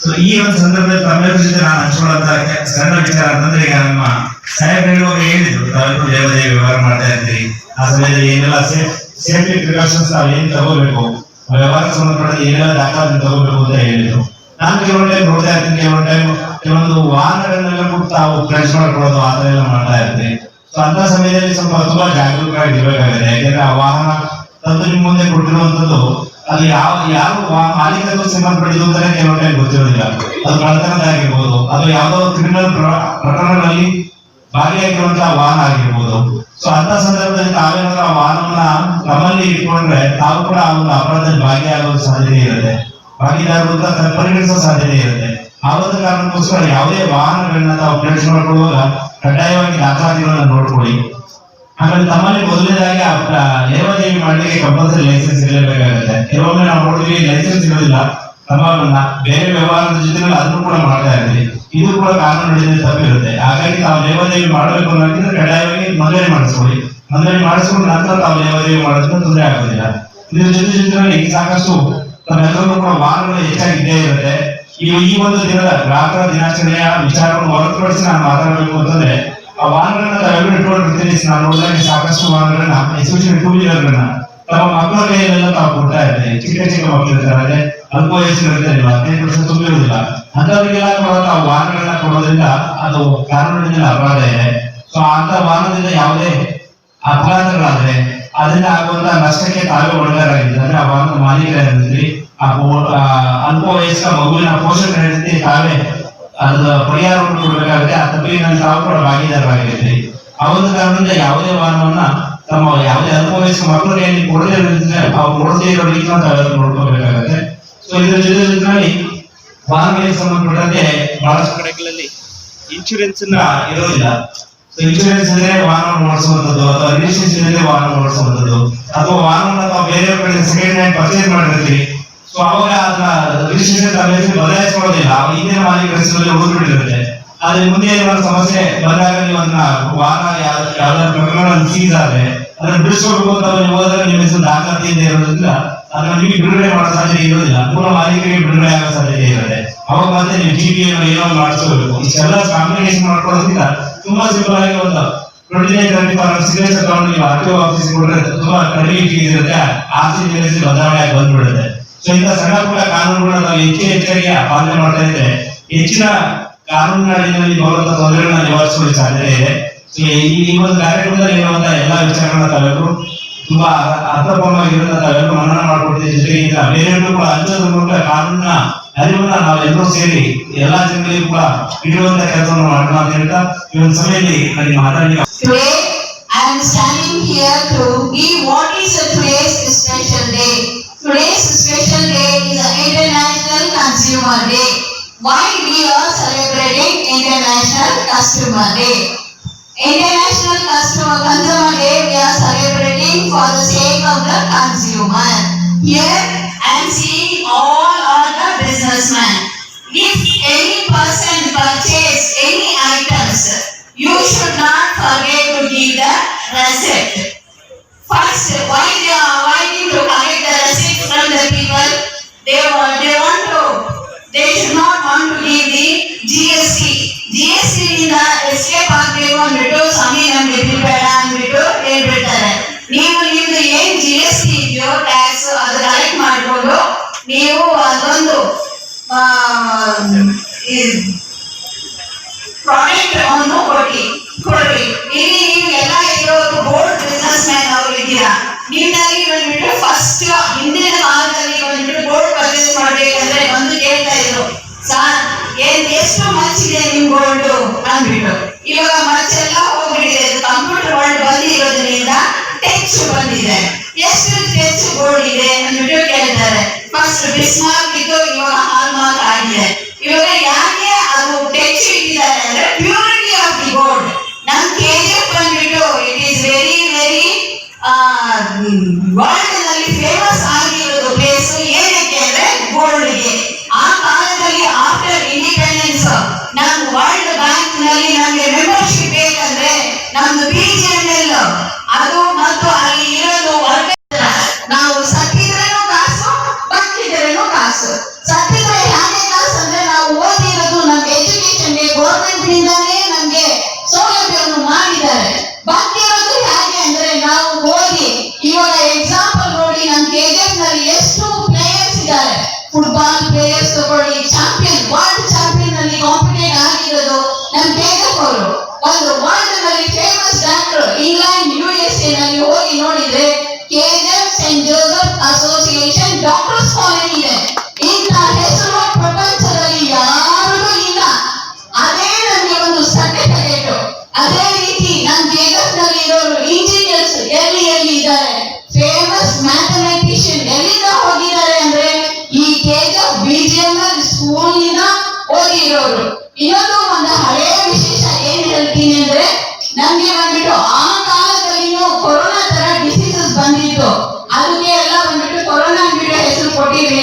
S4: ಸೊ ಈ ಒಂದು ಸಂದರ್ಭದಲ್ಲಿ ತಮ್ಮೆಲ್ಲರ ಜೊತೆ ನಾನು ಹಂಚ್ಕೊಳ್ಳುವಂತ ಸಣ್ಣ ವಿಚಾರ ಅಂತಂದ್ರೆ ಈಗ ನಮ್ಮ ಸಾಹೇಬ್ ಹೇಳುವಾಗ ಹೇಳಿದ್ರು ತಾಲೂಕು ದೇವದೇವಿ ವ್ಯವಹಾರ ಮಾಡ್ತಾ ಇರ್ತೀರಿ ಆ ಸಮಯದಲ್ಲಿ ಏನೆಲ್ಲ ಸೇಫ್ ಸೇಫ್ಟಿ ಪ್ರಿಕಾಷನ್ಸ್ ನಾವು ಏನ್ ತಗೋಬೇಕು? ವ್ಯವಹಾರ ಸಂಬಂಧಪಟ್ಟ ಏನೆಲ್ಲ ದಾಖಲಾತಿ ತಗೋಬೇಕು ಅಂತ ಹೇಳಿದ್ರು. ನಾನು ಕೆಲವೊಂದು ಟೈಮ್ ನೋಡ್ತಾ ಇರ್ತೀನಿ, ಕೆಲವೊಂದು ಟೈಮ್ ಕೆಲವೊಂದು ವಾಹನಗಳನ್ನೆಲ್ಲ ಕೂಡ ತಾವು ಫ್ರೆಂಡ್ಸ್ ಮಾಡ್ಕೊಳ್ಳೋದು ಆ ತರ ಎಲ್ಲ ಮಾಡ್ತಾ ಇರ್ತೀನಿ. ಸೊ ಅಂತ ಸಮಯದಲ್ಲಿ ಸ್ವಲ್ಪ ತುಂಬಾ ಜಾಗರೂಕರಾಗಿ ಇರಬೇಕಾಗುತ್ತೆ ಯಾಕೆಂದ್ರೆ ಆ ವಾಹನ ತಂದು ನಿಮ್ಮ ಮುಂದೆ ಕೊಟ್ಟಿರುವಂತದ್ದು ಅದು ಯಾವ, ಯಾರು ಮಾಲೀಕತ್ವ ಸಂಬಂಧಪಟ್ಟಿದ್ದು ಅಂತಾನೆ ಕೆಲವೊಂದು ಟೈಮ್ ಗೊತ್ತಿರೋದಿಲ್ಲ. ಅದು ಕಳ್ಳತನದಾಗಿರ್ಬೋದು ಅದು ಯಾವ್ದೋ ಕ್ರಿಮಿನಲ್ ಪ್ರಕರಣಗಳಲ್ಲಿ ಭಾಗಿಯಾಗಿರುವಂತಹ ವಾಹನ ಆಗಿರ್ಬೋದು. ಸೊ ಅಂತ ಸಂದರ್ಭದಲ್ಲಿ ತಾವೇನಾದ್ರೂ ವಾಹನವನ್ನ ನಮ್ಮಲ್ಲಿ ಇಟ್ಕೊಂಡ್ರೆ ತಾವು ಕೂಡ ಆ ಒಂದು ಅಪರಾಧದಲ್ಲಿ ಭಾಗಿಯಾಗುವ ಸಾಧ್ಯತೆ ಇರುತ್ತೆ. ಭಾಗಿದಾರರು ಪರಿಗಣಿಸುವ ಸಾಧ್ಯತೆ ಇರುತ್ತೆ. ಆ ಒಂದು ಕಾರಣಕ್ಕೋಸ್ಕರ ಯಾವುದೇ ವಾಹನಗಳನ್ನ ತಾವು ಪ್ರವೇಶ ಮಾಡ್ಕೊಳ್ಳುವಾಗ ಕಡ್ಡಾಯವಾಗಿ ದಾಖಲಾತಿಗಳನ್ನ ನೋಡ್ಕೊಳ್ಳಿ. ಆಮೇಲೆ ತಮ್ಮಲ್ಲಿ ಮೊದಲನೇದಾಗಿ ಲೇವಾದೇವಿ ಮಾಡ್ಲಿಕ್ಕೆ ಕಂಪಲ್ಸರಿ ಲೈಸೆನ್ಸ್ ಇರಲೇಬೇಕಾಗುತ್ತೆ. ಕೆಲವೊಮ್ಮೆ ನಾವು ನೋಡಿದ್ವಿ ಲೈಸೆನ್ಸ್ ಇರೋದಿಲ್ಲ ತಮ್ಮನ್ನ ಬೇರೆ ವ್ಯವಹಾರದ ಜೊತೆಗಳು ಅದನ್ನು ಕೂಡ ಮಾಡ್ತಾ ಇದ್ರಿ ಇದು ಕೂಡ ಕಾನೂನು ನಡೆದ ತಪ್ಪಿರುತ್ತೆ ಹಾಗಾಗಿ ತಾವು ಲೇವಾದೇವಿ ಮಾಡಬೇಕು ಅನ್ನೋದಕ್ಕಿಂತ ಕಡ್ಡಾಯವಾಗಿ ಮದುವೆ ಮಾಡಿಸ್ಕೊಳ್ಳಿ. ಮದುವೆ ಮಾಡಿಸ್ಕೊಂಡು ನಂತರ ತಾವು ಲೇವಾದೇವಿ ಮಾಡೋದ್ರಿಂದ ತೊಂದರೆ ಆಗೋದಿಲ್ಲ. ಇದ್ರ ಜೊತೆ ಜೊತೆಗಳಲ್ಲಿ ಸಾಕಷ್ಟು ತಮ್ಮೆಲ್ಲರೂ ಕೂಡ ವಾಹನಗಳು ಹೆಚ್ಚಾಗಿ ಇದ್ದೇ ಇರುತ್ತೆ. ಈ ಈ ಒಂದು ದಿನದ ಗ್ರಾಹಕರ ದಿನಾಚರಣೆಯ ವಿಚಾರವನ್ನು ಹೊರತುಪಡಿಸಿ ನಾನು ಮಾತಾಡಬೇಕು ಅಂತಂದ್ರೆ, ಆ ವಾಹನಗಳನ್ನ ತಾವೆಲ್ಲರೂ ಇಟ್ಕೊಂಡಿರ್ತೀನಿ ನಾನು ನೋಡಿದಾಗ ಸಾಕಷ್ಟು ವಾಹನಗಳನ್ನ ಎಸ್ಪೆಷಲಿ ಟೂ ವೀಲರ್ಗಳನ್ನ ತಮ್ಮ ಮಕ್ಕಳ ಕೈಯಲ್ಲೆಲ್ಲ ತಾವು ಕೊಡ್ತಾ ಇದ್ದಾರೆ. ಚಿಕ್ಕ ಚಿಕ್ಕ ಮಕ್ಕಳು ಇರ್ತಾರೆ ಅಲ್ಪ ವಯಸ್ಸಿರುತ್ತೆ ಹದಿನೈದು ವರ್ಷ ತುಂಬಿರುವುದಿಲ್ಲ ಅಂತವರಿಗೆಲ್ಲ ಕೂಡ ತಾವು ವಾಹನಗಳನ್ನ ಕೊಡೋದ್ರಿಂದ ಅದು ಕಾರಣದಿಂದ ಅಪರಾಧ ಇದೆ. ಸೊ ಅಂತ ವಾಹನದಿಂದ ಯಾವುದೇ ಅಪಘಾತಗಳಾದ್ರೆ ಅದರಿಂದ ಆಗುವಂತ ನಷ್ಟಕ್ಕೆ ತಾವೇ ಒಳಗಾರಾಗಿದ್ದಾರೆ ಅಂದ್ರೆ ಆ ವಾಹನದ ಮಾಲೀಕರಿರ್ತೀರಿ ಆ ಅಲ್ಪ ವಯಸ್ಕ ಮಗುವಿನ ಪೋಷಕರಿರ್ತೀರಿ ತಾವೇ ಅದರ ಪರಿಹಾರವನ್ನು ಕೊಡಬೇಕಾಗುತ್ತೆ. ಆ ತಪ್ಪಿನಲ್ಲಿ ತಾವು ಕೂಡ ಭಾಗಿದಾರರಾಗಿರ್ತೀರಿ ಆ ಒಂದು ಕಾರಣದಿಂದ ಯಾವುದೇ ವಾಹನವನ್ನ ತಮ್ಮ ಯಾವುದೇ ಅನುಭವಿಸುವ ಮಕ್ಕಳು ಕೈಯಲ್ಲಿ ಕೊಡದೇ ಇರೋದ್ರಿಂದ ಅವ್ರು ಕೊಡದೇ ಇರೋ ರೀತಿನ ನೋಡ್ಕೋಬೇಕಾಗತ್ತೆ. ಸೊ ಇದರ ಜೊತೆ ಜೊತೆಯಲ್ಲಿ ವಾಹನಗಳಿಗೆ ಸಂಬಂಧಪಟ್ಟಂತೆ ಬಹಳಷ್ಟು ಕಡೆಗಳಲ್ಲಿ ಇನ್ಶೂರೆನ್ಸ್ ಇರೋದಿಲ್ಲ. ಸೊ ಇನ್ಶೂರೆನ್ಸ್ ಅಂದ್ರೆ ವಾಹನ ಓಡಿಸುವಂತದ್ದು ಅಥವಾ ರಿಜಿಸ್ಟ್ರೇಷನ್ ಇದ್ರೆ ವಾಹನ ಓಡಿಸುವಂತದ್ದು ಅಥವಾ ವಾಹನ ತಾವು ಬೇರೆ ಕಡೆ ಸೆಕೆಂಡ್ ಹ್ಯಾಂಡ್ ಪರ್ಚೇಸ್ ಮಾಡಿರ್ತೀವಿ ಸೊ ಅವಾಗ ಅದನ್ನ ರಿಜಿಸ್ಟ್ರೇಷನ್ ಹೆಸರು ಬದಲಾಯಿಸ್ಕೊಳ್ಳೋದಿಲ್ಲ. ಆ ಹಿಂದಿನ ಹೆಸರಲ್ಲಿ ಉಳಿದ್ಬಿಟ್ಟಿರುತ್ತೆ. ಆದ್ರೆ ಮುಂದೆ ಏನಾದ್ರು ಸಮಸ್ಯೆ ಬಂದಾಗ ನೀವು ಅದನ್ನ ವಾಹನ ಯಾವ- ಯಾವ್ದಾದ್ರು ಪ್ರಕರಣ ಸೀಸ್ ಆದ್ರೆ ಅದನ್ನ ಬಿಡಿಸ್ಕೊಳ್ಬೇಕು ಹೋದಾಗ ನೀವು ನಿಮ್ಮ ಹೆಸರು ದಾಖಲಾತಿಯಿಂದ ಇರೋದ್ರಿಂದ ಅದನ್ನು ನಿಮಗೆ ಬಿಡುಗಡೆ ಮಾಡೋ ಸಾಧ್ಯತೆ ಇರೋದಿಲ್ಲ. ಮೂಲ ಮಾಲೀಕರಿಗೆ ಬಿಡುಗಡೆ ಆಗೋ ಸಾಧ್ಯತೆ ಇರುತ್ತೆ. ಅವಾಗ ಮತ್ತೆ ನೀವು ಜಿ ಪಿ ಏನೋ ಮಾಡಿಸ್ಕೋಬೇಕು. ಇಷ್ಟೆಲ್ಲ ಕಾಂಪ್ಲಿಕೇಶನ್ ಮಾಡ್ಕೊಳ್ಳೋದ್ರಿಂದ ತುಂಬಾ ಸಿಂಪಲ್ ಆಗಿ ಒಂದು ನೀವು ಟಿ ತುಂಬಾ ಕಡಿಮೆ ಬದಲಾವಣೆ ಆಗಿ ಬಂದ್ಬಿಡುತ್ತೆ. ಸೊ ಇಂಥ ಸಣ್ಣ ಕಾನೂನುಗಳನ್ನ ನಾವು ಹೆಚ್ಚು ಹೆಚ್ಚಾಗಿ ಪಾಲನೆ ಮಾಡ್ತಾ ಇದ್ರೆ ಹೆಚ್ಚಿನ ಕಾನೂನುಗಳಲ್ಲಿ ಅಡಿಯಲ್ಲಿ ಬರುವಂತ ತೊಂದರೆಗಳನ್ನ ನಿವಾರಿಸುವ ಸಾಧ್ಯತೆ ಇದೆ. ಈ ಈ ಒಂದು ಕಾರ್ಯಕ್ರಮದಲ್ಲಿ ಇರುವಂತ ಎಲ್ಲಾ ವಿಚಾರಗಳನ್ನ ತಾವೆಲ್ಲರೂ ತುಂಬಾ ಅರ್ಥಪೂರ್ಣವಾಗಿರೋದನ್ನ ತಾವೆಲ್ಲರೂ ಮನನ ಮಾಡ್ಕೊಡ್ತೀವಿ ಜೊತೆಗೆ ಈಗ ಬೇರೆಯವರು ಕೂಡ ಹಂಚೋದ್ರ ಮೂಲಕ ಕಾನೂನಿನ ಅರಿವನ್ನ ನಾವೆಲ್ಲರೂ ಸೇರಿ ಎಲ್ಲಾ ಜನಗಳಿಗೂ ಕೂಡ ಇಡುವಂತ ಕೆಲಸವನ್ನು ಮಾಡೋಣ ಅಂತ ಹೇಳ್ತಾ ಈ ಒಂದು ಸಮಯದಲ್ಲಿ ನನಗೆ ಮಾತಾಡಲಿಕ್ಕೆ
S5: Today, I am standing here to give what is a today's special day. Today's special day is a International Consumer Day. Why we are celebrating International Customer Day? International Customer Consumer Day we are celebrating for the sake of the consumer. Here, I am seeing all are the businessmen. If any person purchase any items, you should not forget to give the receipt. First, why they are avoiding to collect the receipt from the people? They want, they want to, they should not want to leave the GST. GST ಇಂದ ಎಸ್ಕೇಪ್ ಆಗ್ಬೇಕು ಅಂದ್ಬಿಟ್ಟು ಸ್ವಾಮಿ ನಮ್ಗೆ ಬೇಡ ಅಂದ್ಬಿಟ್ಟು ಹೇಳ್ಬಿಡ್ತಾರೆ. ನೀವು ನಿಮ್ದು ಏನ್ ಜಿ ಎಸ್ ಟಿ ಇದೆಯೋ ಟ್ಯಾಕ್ಸ್ ಅದು ಕಲೆಕ್ಟ್ ಮಾಡ್ಕೊಂಡು ನೀವು ಅದೊಂದು ಪ್ರಾಡಕ್ಟ್ ಅನ್ನು ಕೊಡಿ ಕೊಡ್ರಿ. ಇಲ್ಲಿ ನೀವು ಎಲ್ಲ ಇರೋದು ಬೋಲ್ಡ್ ಬಿಸ್ನೆಸ್ ಮ್ಯಾನ್ ಅವ್ರು ಇದ್ದೀರಾ. ನಿಮ್ಮಲ್ಲಿ ಬಂದ್ಬಿಟ್ಟು ಫಸ್ಟ್ ಹಿಂದಿನ ಕಾಲದಲ್ಲಿ ಬಂದ್ಬಿಟ್ಟು ಗೋಲ್ಡ್ ಪರ್ಚೇಸ್ ಮಾಡ್ಬೇಕಂದ್ರೆ ಬಂದು ಕೇಳ್ತಾ ಇದ್ರು ಸರ್ ಏನ್ ಎಷ್ಟು ಇದೆ ನಿಮ್ ಗೋಲ್ಡ್ ಅಂದ್ಬಿಟ್ಟು ಇವಾಗ ಮಚ್ ಎಲ್ಲ ಹೋಗ್ಬಿಟ್ಟಿದೆ ಕಂಪ್ಯೂಟರ್ ವರ್ಲ್ಡ್ ಬಂದಿರೋದ್ರಿಂದ ಟೆಚ್ ಬಂದಿದೆ. ಎಷ್ಟು ಟೆಚ್ ಗೋಲ್ಡ್ ಇದೆ ಅಂದ್ಬಿಟ್ಟು ಕೇಳ್ತಾರೆ. ಫಸ್ಟ್ ಬಿಸ್ಮಾರ್ಕ್ ಇದ್ದು ಇವಾಗ ಹಾಲ್ಮಾರ್ಕ್ ಆಗಿದೆ. ಇವಾಗ ಯಾಕೆ ಅದು ಟೆಚ್ ಇಟ್ಟಿದ್ದಾರೆ ಅಂದ್ರೆ ಪ್ಯೂರಿಟಿ ಆಫ್ ದಿ ಗೋಲ್ಡ್ ನಮ್ ಕೆಜಿಎಫ್ ಬಂದ್ಬಿಟ್ಟು ಇಟ್ ಈಸ್ ವೆರಿ ವೆರಿ ವರ್ಲ್ಡ್ನಲ್ಲಿ ಫೇಮಸ್ ಆಗಿರೋದು ಪ್ಲೇಸ್ ಏನಕ್ಕೆ ನಮ್ಗೆ ಮೆಂಬರ್ಶಿಪ್ ಬೇಕಂದ್ರೆ ನಮ್ದು ಬಿ ಜಿ ಅದು ಮತ್ತು ಅಲ್ಲಿ ಇರೋದು ವರ್ಗ ನಾವು ಸತ್ತಿದ್ರೇನು ಕಾಸು, ಬದುಕಿದ್ರೇನು ಕಾಸು. ಸತ್ತಿದ್ರೆ ಯಾಕೆ ಕಾಸು ಅಂದ್ರೆ ನಾವು ಓದಿರೋದು ನಮ್ಗೆ ಗೌರ್ಮೆಂಟ್ ನಿಂದಾನೇ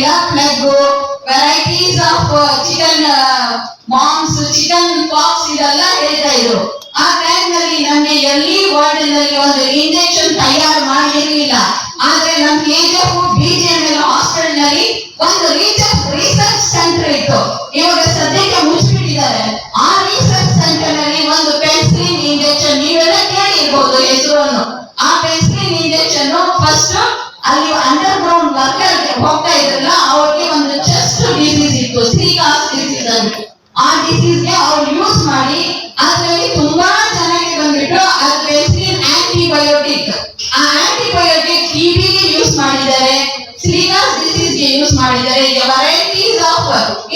S5: ಕೊಟ್ಟಿರ್ಲಿಲ್ಲ plague varieties of chicken mumps chicken pox ಇದೆಲ್ಲ ಹೇಳ್ತಾ ಇದ್ರು. ಆ ಟೈಮ್ನಲ್ಲಿ ನಮ್ಗೆ ಎಲ್ಲಿ ವರ್ಲ್ಡ್ನಲ್ಲಿ ಒಂದು ಇಂಜೆಕ್ಷನ್ ತಯಾರು ಮಾಡಿರ್ಲಿಲ್ಲ ಆದ್ರೆ ನಮ್ ಕೆಜಿಎಫ್ ಬಿಜಿಎಂಎಲ್ ಹಾಸ್ಪಿಟಲ್ನಲ್ಲಿ ಒಂದು ರಿಸರ್ಚ್ ರಿಸರ್ಚ್ ಸೆಂಟರ್ ಇತ್ತು. ಇವಾಗ ಸದ್ಯಕ್ಕೆ ಮುಚ್ಚಿಬಿಟ್ಟಿದ್ದಾರೆ. ಆ ರಿಸರ್ಚ್ ಸೆಂಟರ್ನಲ್ಲಿ ಒಂದು ಪೆನ್ಸಿಲಿನ್ ಇಂಜೆಕ್ಷನ್ ನೀವೆಲ್ಲ ಕೇಳಿರ್ಬೋದು ಹೆಸರನ್ನು. ಆ ಪೆನ್ಸಿಲಿನ್ ಇಂಜೆಕ್ಷನ್ ಫಸ್ಟ್ ಅಲ್ಲಿ ಅಂಡರ್ ಗ್ರೌಂಡ್ ವರ್ಕರ್ ಹೋಗ್ತಾ ಇದ್ರಲ್ಲ, ಅವ್ರಿಗೆ ಒಂದು ಚೆಸ್ಟ್ ಡಿಸೀಸ್ ಇತ್ತು ಸಿಲಿಕಾಸ್ ಡಿಸೀಸ್ ಅಂತ ಆ ಡಿಸೀಸ್ಗೆ ಅವ್ರು ಯೂಸ್ ಮಾಡಿ, ಅದರಲ್ಲಿ ತುಂಬಾ ಚೆನ್ನಾಗಿ ಬಂದ್ಬಿಟ್ಟು ಅದ್ರ ಹೆಸರಿನ ಆಂಟಿಬಯೋಟಿಕ್ ಆ ಆಂಟಿಬಯೋಟಿಕ್ ಟಿಬಿಗೆ ಯೂಸ್ ಮಾಡಿದ್ದಾರೆ ಸಿಲಿಕಾಸ್ ಡಿಸೀಸ್ಗೆ ಯೂಸ್ ಮಾಡಿದ್ದಾರೆ ವೆರೈಟೀಸ್ ಆಫ್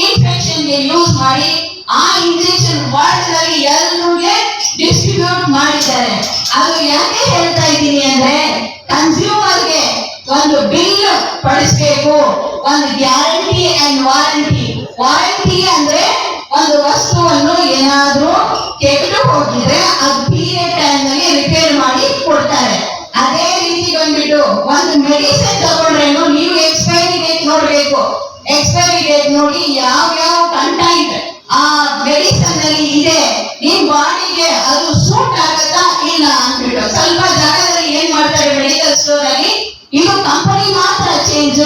S5: ಇನ್ಫೆಕ್ಷನ್ಗೆ ಯೂಸ್ ಮಾಡಿ, ಆ ಇಂಜೆಕ್ಷನ್ ವರ್ಲ್ಡ್ನಲ್ಲಿ ಎಲ್ಲರಿಗೆ ಡಿಸ್ಟ್ರಿಬ್ಯೂಟ್ ಮಾಡಿದ್ದಾರೆ. ಅದು ಯಾಕೆ ಹೇಳ್ತಾ ಇದ್ದೀನಿ ಅಂದ್ರೆ ಕನ್ಸ್ಯೂಮರ್ಗೆ ಒಂದು ಬಿಲ್ ಪಡಿಸ್ಬೇಕು. ಒಂದು ಗ್ಯಾರಂಟಿ ಅಂಡ್ ವಾರಂಟಿ ವಾರಂಟಿ ಅಂದ್ರೆ ಒಂದು ವಸ್ತುವನ್ನು ಏನಾದ್ರೂ ಕೆಟ್ಟು ಹೋಗಿದ್ರೆ ಅದು ಪೀರಿಯಡ್ ಟೈಮ್ನಲ್ಲಿ ರಿಪೇರ್ ಮಾಡಿ ಕೊಡ್ತಾರೆ. ಅದೇ ರೀತಿ ಬಂದ್ಬಿಟ್ಟು ಒಂದು ಮೆಡಿಸಿನ್ ತಗೊಂಡ್ರೇನು ನೀವು ಎಕ್ಸ್ಪೈರಿ ಡೇಟ್ ನೋಡ್ಬೇಕು. ಎಕ್ಸ್ಪೈರಿ ಡೇಟ್ ನೋಡಿ ಯಾವ ಯಾವ ಕಂಟೆಂಟ್ ಆ ಮೆಡಿಸನ್ ಅಲ್ಲಿ ಇದೆ, ನಿಮ್ ಬಾಡಿಗೆ ಅದು ಸೂಟ್ ಆಗತ್ತಾ ಇಲ್ಲ ಅಂದ್ಬಿಟ್ಟು ಸ್ವಲ್ಪ ಜಾಗದಲ್ಲಿ ಏನ್ ಮಾಡ್ತಾರೆ ಮೆಡಿಕಲ್ ಸ್ಟೋರ್ ಅಲ್ಲಿ? ಇದು ಕಂಪನಿ ಮಾತ್ರ ಚೇಂಜ್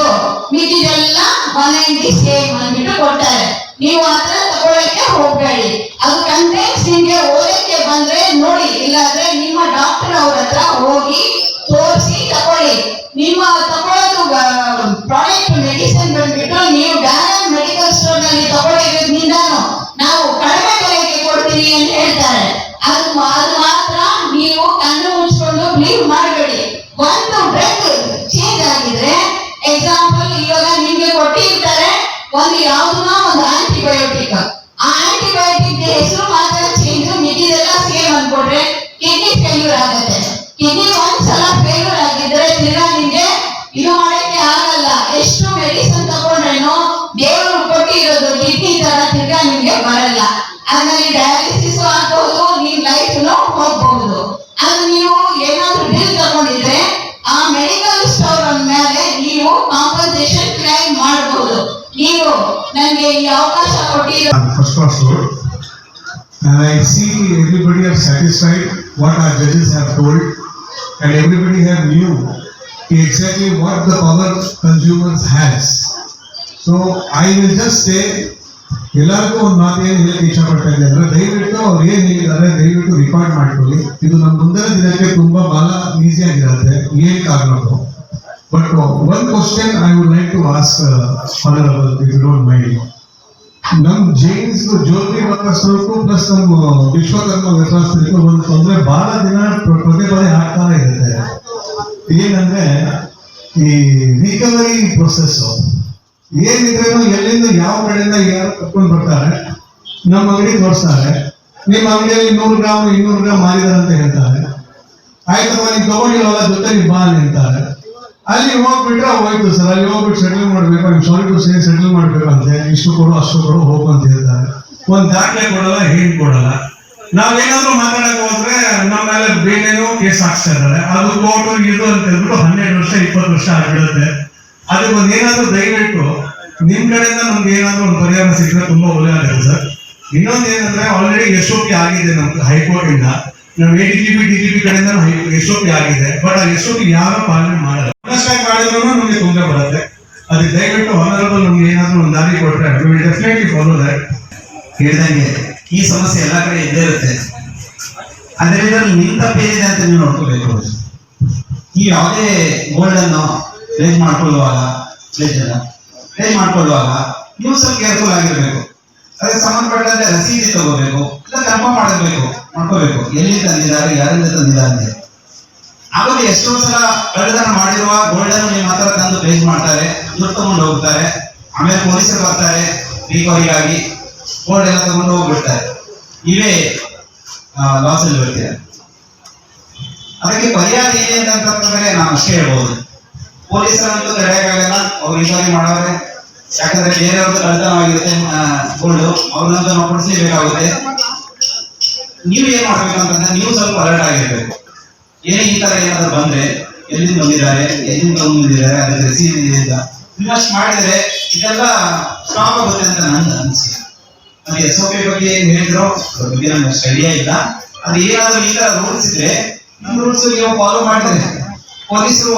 S5: ಮಿಕ್ಕಿದೆಲ್ಲ ಒನ್ ನೈಂಟಿ ಸೇಮ್ ಅಂದ್ಬಿಟ್ಟು ಕೊಡ್ತಾರೆ. ನೀವು ಅದನ್ನ ತಗೊಳ್ಳಕ್ಕೆ ಹೋಗ್ಬೇಡಿ. ಅದು ಕಂಟೆಂಟ್ಸ್ ನಿಮ್ಗೆ ಓದಕ್ಕೆ ಬಂದ್ರೆ ನೋಡಿ, ಇಲ್ಲಾಂದ್ರೆ ನಿಮ್ಮ ಡಾಕ್ಟರ್ ಅವ್ರ ಹತ್ರ ಹೋಗಿ ತೋರಿಸಿ ತಗೊಳ್ಳಿ. ನಿಮ್ಮ ತಗೊಳ್ಳೋದು ಪ್ರಾಡಕ್ಟ್ ಮೆಡಿಸಿನ್ ಬಂದ್ಬಿಟ್ಟು ನೀವು ಬ್ಯಾರನ್ ಮೆಡಿಕಲ್ ಸ್ಟೋರ್ನಲ್ಲಿ ತಗೊಳ್ಳಿರೋದ್ರಿಂದ ನಾವು ಕಡಿಮೆ ಬೆಲೆಗೆ ಕೊಡ್ತೀನಿ ಅಂತ ಹೇಳ್ತಾರೆ. ಅದು ಅದು ಮಾತ್ರ ನೀವು ಕಣ್ಣು ಮುಚ್ಕೊಂಡು ಬಿಲೀವ್ ಮಾಡಬೇಡಿ. ಒಂದು ಬ್ರೆಡ್ ಚೇಂಜ್ ಆಗಿದ್ರೆ ಎಕ್ಸಾಂಪಲ್ ಇವಾಗ ನಿಮ್ಗೆ ಕೊಟ್ಟಿರ್ತಾರೆ ಒಂದು ಯಾವ್ದನ್ನ ಒಂದು ಆಂಟಿಬಯೋಟಿಕ್ ಆ ಆಂಟಿಬಯೋಟಿಕ್ ಹೆಸರು ಮಾತ್ರ ಚೇಂಜ್ ಮಿಗಿದೆಲ್ಲ ಸೇಮ್ ಅನ್ಕೊಂಡ್ರೆ ಕಿಡ್ನಿ ಫೇಲ್ಯೂರ್ ಆಗುತ್ತೆ. ಕಿಡ್ನಿ ಒಂದ್ಸಲ ಫೇಲ್ಯೂರ್ ಆಗಿದ್ರೆ ತಿರ್ಗಾ ನಿಮ್ಗೆ ಇದು ಮಾಡಕ್ಕೆ ಆಗಲ್ಲ. ಎಷ್ಟು ಮೆಡಿಸಿನ್ ತಗೊಂಡ್ರೇನು ದೇವರು ಕೊಟ್ಟಿರೋದು ಕಿಡ್ನಿ ತರ ತಿರ್ಗಾ ನಿಮ್ಗೆ ಬರಲ್ಲ. ಅದ್ರಲ್ಲಿ ಡಯಾಲಿಸಿಸ್ ಆಗ್ಬಹುದು ನಿಮ್ ಲೈಫ್ ಹೋಗ್ಬಹುದು ಅದು ನೀವು ಏನಾದ್ರೂ ಬಿಲ್ ತಗೊಂಡಿದ್ರೆ ಆ ಮೆಡಿಕಲ್ ಸ್ಟೋರ್ ಮೇಲೆ ನೀವು ಕಾಂಪನ್ಸೇಷನ್ ಕ್ಲೈಮ್ ಮಾಡಬಹುದು ನೀವು ನನಗೆ ಈ ಅವಕಾಶ ಕೊಟ್ಟಿರೋ
S6: on first class road. And I see everybody are satisfied what our judges have told and everybody have knew exactly what the power consumers has. So I will just say, ಎಲ್ಲರಿಗೂ ಒಂದು ಮಾತು ಏನು ಹೇಳಕ್ಕೆ ಇಷ್ಟಪಡ್ತಾ ಇದ್ದೆ ಅಂದ್ರೆ ದಯವಿಟ್ಟು ಅವ್ರು ಏನ್ ಹೇಳಿದ್ದಾರೆ ದಯವಿಟ್ಟು ರೆಕಾರ್ಡ್ ಮಾಡ್ಕೊಳ್ಳಿ ಇದು ನಮ್ಮ ಮುಂದಿನ ದಿನಕ್ಕೆ ತುಂಬಾ ಬಹಳ ಈಸಿ ಆಗಿರುತ್ತೆ ಏನ್ ಕಾರಣಕ್ಕೂ but question I would like to ask uh, Honorable, if you don't mind. ನಮ್ ಜೈನ್ಸ್ ಜ್ಯೋತಿ ವ್ಯವಸ್ಥೆಗೂ ಪ್ಲಸ್ ನಮ್ಮ ವಿಶ್ವಕರ್ಮ ವ್ಯವಸ್ಥೆಗೂ ಒಂದು ತೊಂದರೆ ಬಹಳ ದಿನ ಪದೇ ಪದೇ ಆಗ್ತಾ ಇರುತ್ತೆ. ಏನಂದ್ರೆ ಈ ರಿಕವರಿ ಪ್ರೊಸೆಸ್ ಏನಿದ್ರೆ ಎಲ್ಲಿಂದ ಯಾವ ಕಡೆಯಿಂದ ಯಾರು ಕರ್ಕೊಂಡು ಬರ್ತಾರೆ ನಮ್ಮ ಅಂಗಡಿ ತೋರಿಸ್ತಾರೆ. ನಿಮ್ಮ ಅಂಗಡಿಯಲ್ಲಿ ನೂರು ಗ್ರಾಮ್ ಇನ್ನೂರು ಗ್ರಾಮ್ ಮಾರಿದಾರೆ ಅಂತ ಹೇಳ್ತಾರೆ. ಆಯ್ತಪ್ಪ ನೀವು ತಗೊಂಡಿಲ್ಲವಲ್ಲ ಜೊತೆ ನೀವು ಬಾ ಅಂತ ಹೇಳ್ತಾರೆ ಅಲ್ಲಿ ಹೋಗ್ಬಿಟ್ರೆ ಹೋಯ್ತು ಸರ್. ಅಲ್ಲಿ ಹೋಗ್ಬಿಟ್ಟು ಸೆಟಲ್ ಮಾಡ್ಬೇಕು. ನಿಮ್ ಸಾರಿ ಸೇರಿ ಸೆಟಲ್ ಮಾಡ್ಬೇಕಂತೆ. ಇಷ್ಟು ಕೊಡು, ಅಷ್ಟು ಕೊಡು, ಹೋಗು ಅಂತ ಹೇಳ್ತಾರೆ. ಒಂದು ದಾಖಲೆ ಕೊಡಲ್ಲ ಹೇಳಿ ಕೊಡಲ್ಲ. ನಾವೇನಾದ್ರೂ ಮಾತಾಡಕ್ ಹೋದ್ರೆ ನಮ್ಮ ಮೇಲೆ ಬೇರೆನೋ ಕೇಸ್ ಹಾಕ್ಸ್ತಾ ಇದ್ದಾರೆ. ಅದು ಕೋರ್ಟು ಇದು ಅಂತ ಹೇಳ್ಬಿಟ್ಟು ಹನ್ನೆರಡು ವರ್ಷ, ಇಪ್ಪತ್ತು ವರ್ಷ ಆಗಿಬಿಡುತ್ತೆ. ಅದಕ್ಕೆ ಒಂದ್ ಏನಾದ್ರೂ ದಯವಿಟ್ಟು ನಿಮ್ ಕಡೆಯಿಂದ ನಮ್ಗೆ ಏನಾದ್ರೂ ಒಂದು ಪರಿಹಾರ ಸಿಕ್ಕರೆ ತುಂಬಾ ಒಳ್ಳೆಯದಾಗುತ್ತೆ ಸರ್. ಇನ್ನೊಂದು ಏನಂದ್ರೆ ಆಲ್ರೆಡಿ ಎಸ್ ಓ ಪಿ ಆಗಿದೆ ನಮ್ಗೆ ಹೈಕೋರ್ಟ್ ಇಂದ ನಾವು ಎ ಡಿ ಜಿ ಪಿ ಕಡೆಯಿಂದ ಎಸ್ ಆಗಿದೆ ಬಟ್ ಆ ಎಸ್ ಯಾರು ಪಾಲನೆ ಮಾಡಲ್ಲ. ಅಂಡರ್ಸ್ಟ್ಯಾಂಡ್ ಮಾಡಿದ್ರು ನಮಗೆ ತೊಂದರೆ ಬರುತ್ತೆ. ಅದಕ್ಕೆ ದಯವಿಟ್ಟು ಆನರಬಲ್ ನಮ್ಗೆ ಏನಾದ್ರೂ ಒಂದು ದಾರಿ we will definitely follow that
S4: ಹೇಳಿದಂಗೆ, ಈ ಸಮಸ್ಯೆ ಎಲ್ಲ ಕಡೆ ಇದ್ದೇ ಇರುತ್ತೆ. ಅದರಿಂದ ನಿಂತ ತಪ್ಪೇನಿದೆ ಅಂತ ನೀವು ನೋಡ್ಕೋಬೇಕು. ಈ ಯಾವುದೇ ಗೋಲ್ಡ್ ಅನ್ನು ಪ್ಲೇಸ್ ಮಾಡ್ಕೊಳ್ಳುವಾಗ ಪ್ಲೇಸ್ ಅಲ್ಲ ಪ್ಲೇಸ್ ಮಾಡ್ಕೊಳ್ಳುವಾಗ, ನೀವು ಸ್ವಲ್ಪ ಕೇರ್ಫುಲ್ ಆಗಿರ್ಬೇಕು. ಅದಕ್ಕೆ ಸಂಬಂಧಪಟ್ಟಂತೆ ರಸೀದಿ ತಗೋಬೇಕು, ಇಲ್ಲ ಕರ್ಮ ಮಾಡಬೇಕು, ಮಾಡ್ಕೋಬೇಕು. ಎಲ್ಲಿ ತಂದಿದ್ದಾರೆ, ಯಾರಿಂದ ತಂದಿದ್ದಾರೆ ಆಮೇಲೆ ಎಷ್ಟೋ ಸಲ ಕಳ್ಳತನ ಮಾಡಿರುವ ಗೋಲ್ಡ್ ಅನ್ನು ನಿಮ್ಮ ಹತ್ರ ತಂದು ಬೇಸ್ ಮಾಡ್ತಾರೆ, ದುಡ್ಡು ತಗೊಂಡು ಹೋಗ್ತಾರೆ ಆಮೇಲೆ ಪೊಲೀಸರು ಬರ್ತಾರೆ ರಿಕವರಿಗಾಗಿ ಗೋಲ್ಡ್ ಎಲ್ಲ ತಗೊಂಡು ಹೋಗ್ಬಿಡ್ತಾರೆ. ಇವೇ ಲಾಸ್ ಅಲ್ಲಿ ಬರ್ತೀರ? ಅದಕ್ಕೆ ಪರಿಹಾರ ಏನಿದೆ ಅಂತಂದ್ರೆ ನಾನು ಅಷ್ಟೇ ಹೇಳ್ಬೋದು. ಪೊಲೀಸರಂತೂ ತಡೆಯಕ್ಕಾಗಲ್ಲ ಅವ್ರು ರಿಕವರಿ ಮಾಡೋರೆ. ಯಾಕಂದ್ರೆ ಬೇರೆಯವ್ರದ್ದು ಕಳ್ತನವಾಗಿರುತ್ತೆ ಗೋಲ್ಡ್ ಅವ್ರನ್ನ ನಾವು ಕೊಡಿಸಲೇಬೇಕಾಗುತ್ತೆ. ನೀವು ಏನ್ ಮಾಡ್ಬೇಕು ಅಂತಂದ್ರೆ, ನೀವು ಸ್ವಲ್ಪ ಅಲರ್ಟ್ ಆಗಿರ್ಬೇಕು. ಏನೇ ಈ ತರ ಏನಾದ್ರು ಬಂದ್ರೆ, ಎಲ್ಲಿಂದ ಬಂದಿದ್ದಾರೆ ಎಲ್ಲಿಂದ ಬಂದಿದ್ದಾರೆ ಅದಕ್ಕೆ ರಿಸೀವ್ ಇದೆ ಅಂತ. ಇನ್ವೆಸ್ಟ್ ಮಾಡಿದ್ರೆ ಇದೆಲ್ಲ ಸ್ಟಾಪ್ ಆಗುತ್ತೆ ಅಂತ ನನ್ನ ಅನಿಸಿಕೆ. ಅದು ಎಸ್ ಒ ಬಗ್ಗೆ ಏನ್ ಹೇಳಿದ್ರು, ಅದ್ರ ಬಗ್ಗೆ ನಮ್ಗೆ ಸ್ಟಡಿಯೇ ಇಲ್ಲ. ಅದು ಏನಾದ್ರು ಈ ತರ ರೂಲ್ಸ್ ಇದ್ರೆ, ನಮ್ಮ ರೂಲ್ಸ್ ನೀವು ಫಾಲೋ ಮಾಡಿದ್ರೆ ಪೊಲೀಸರು,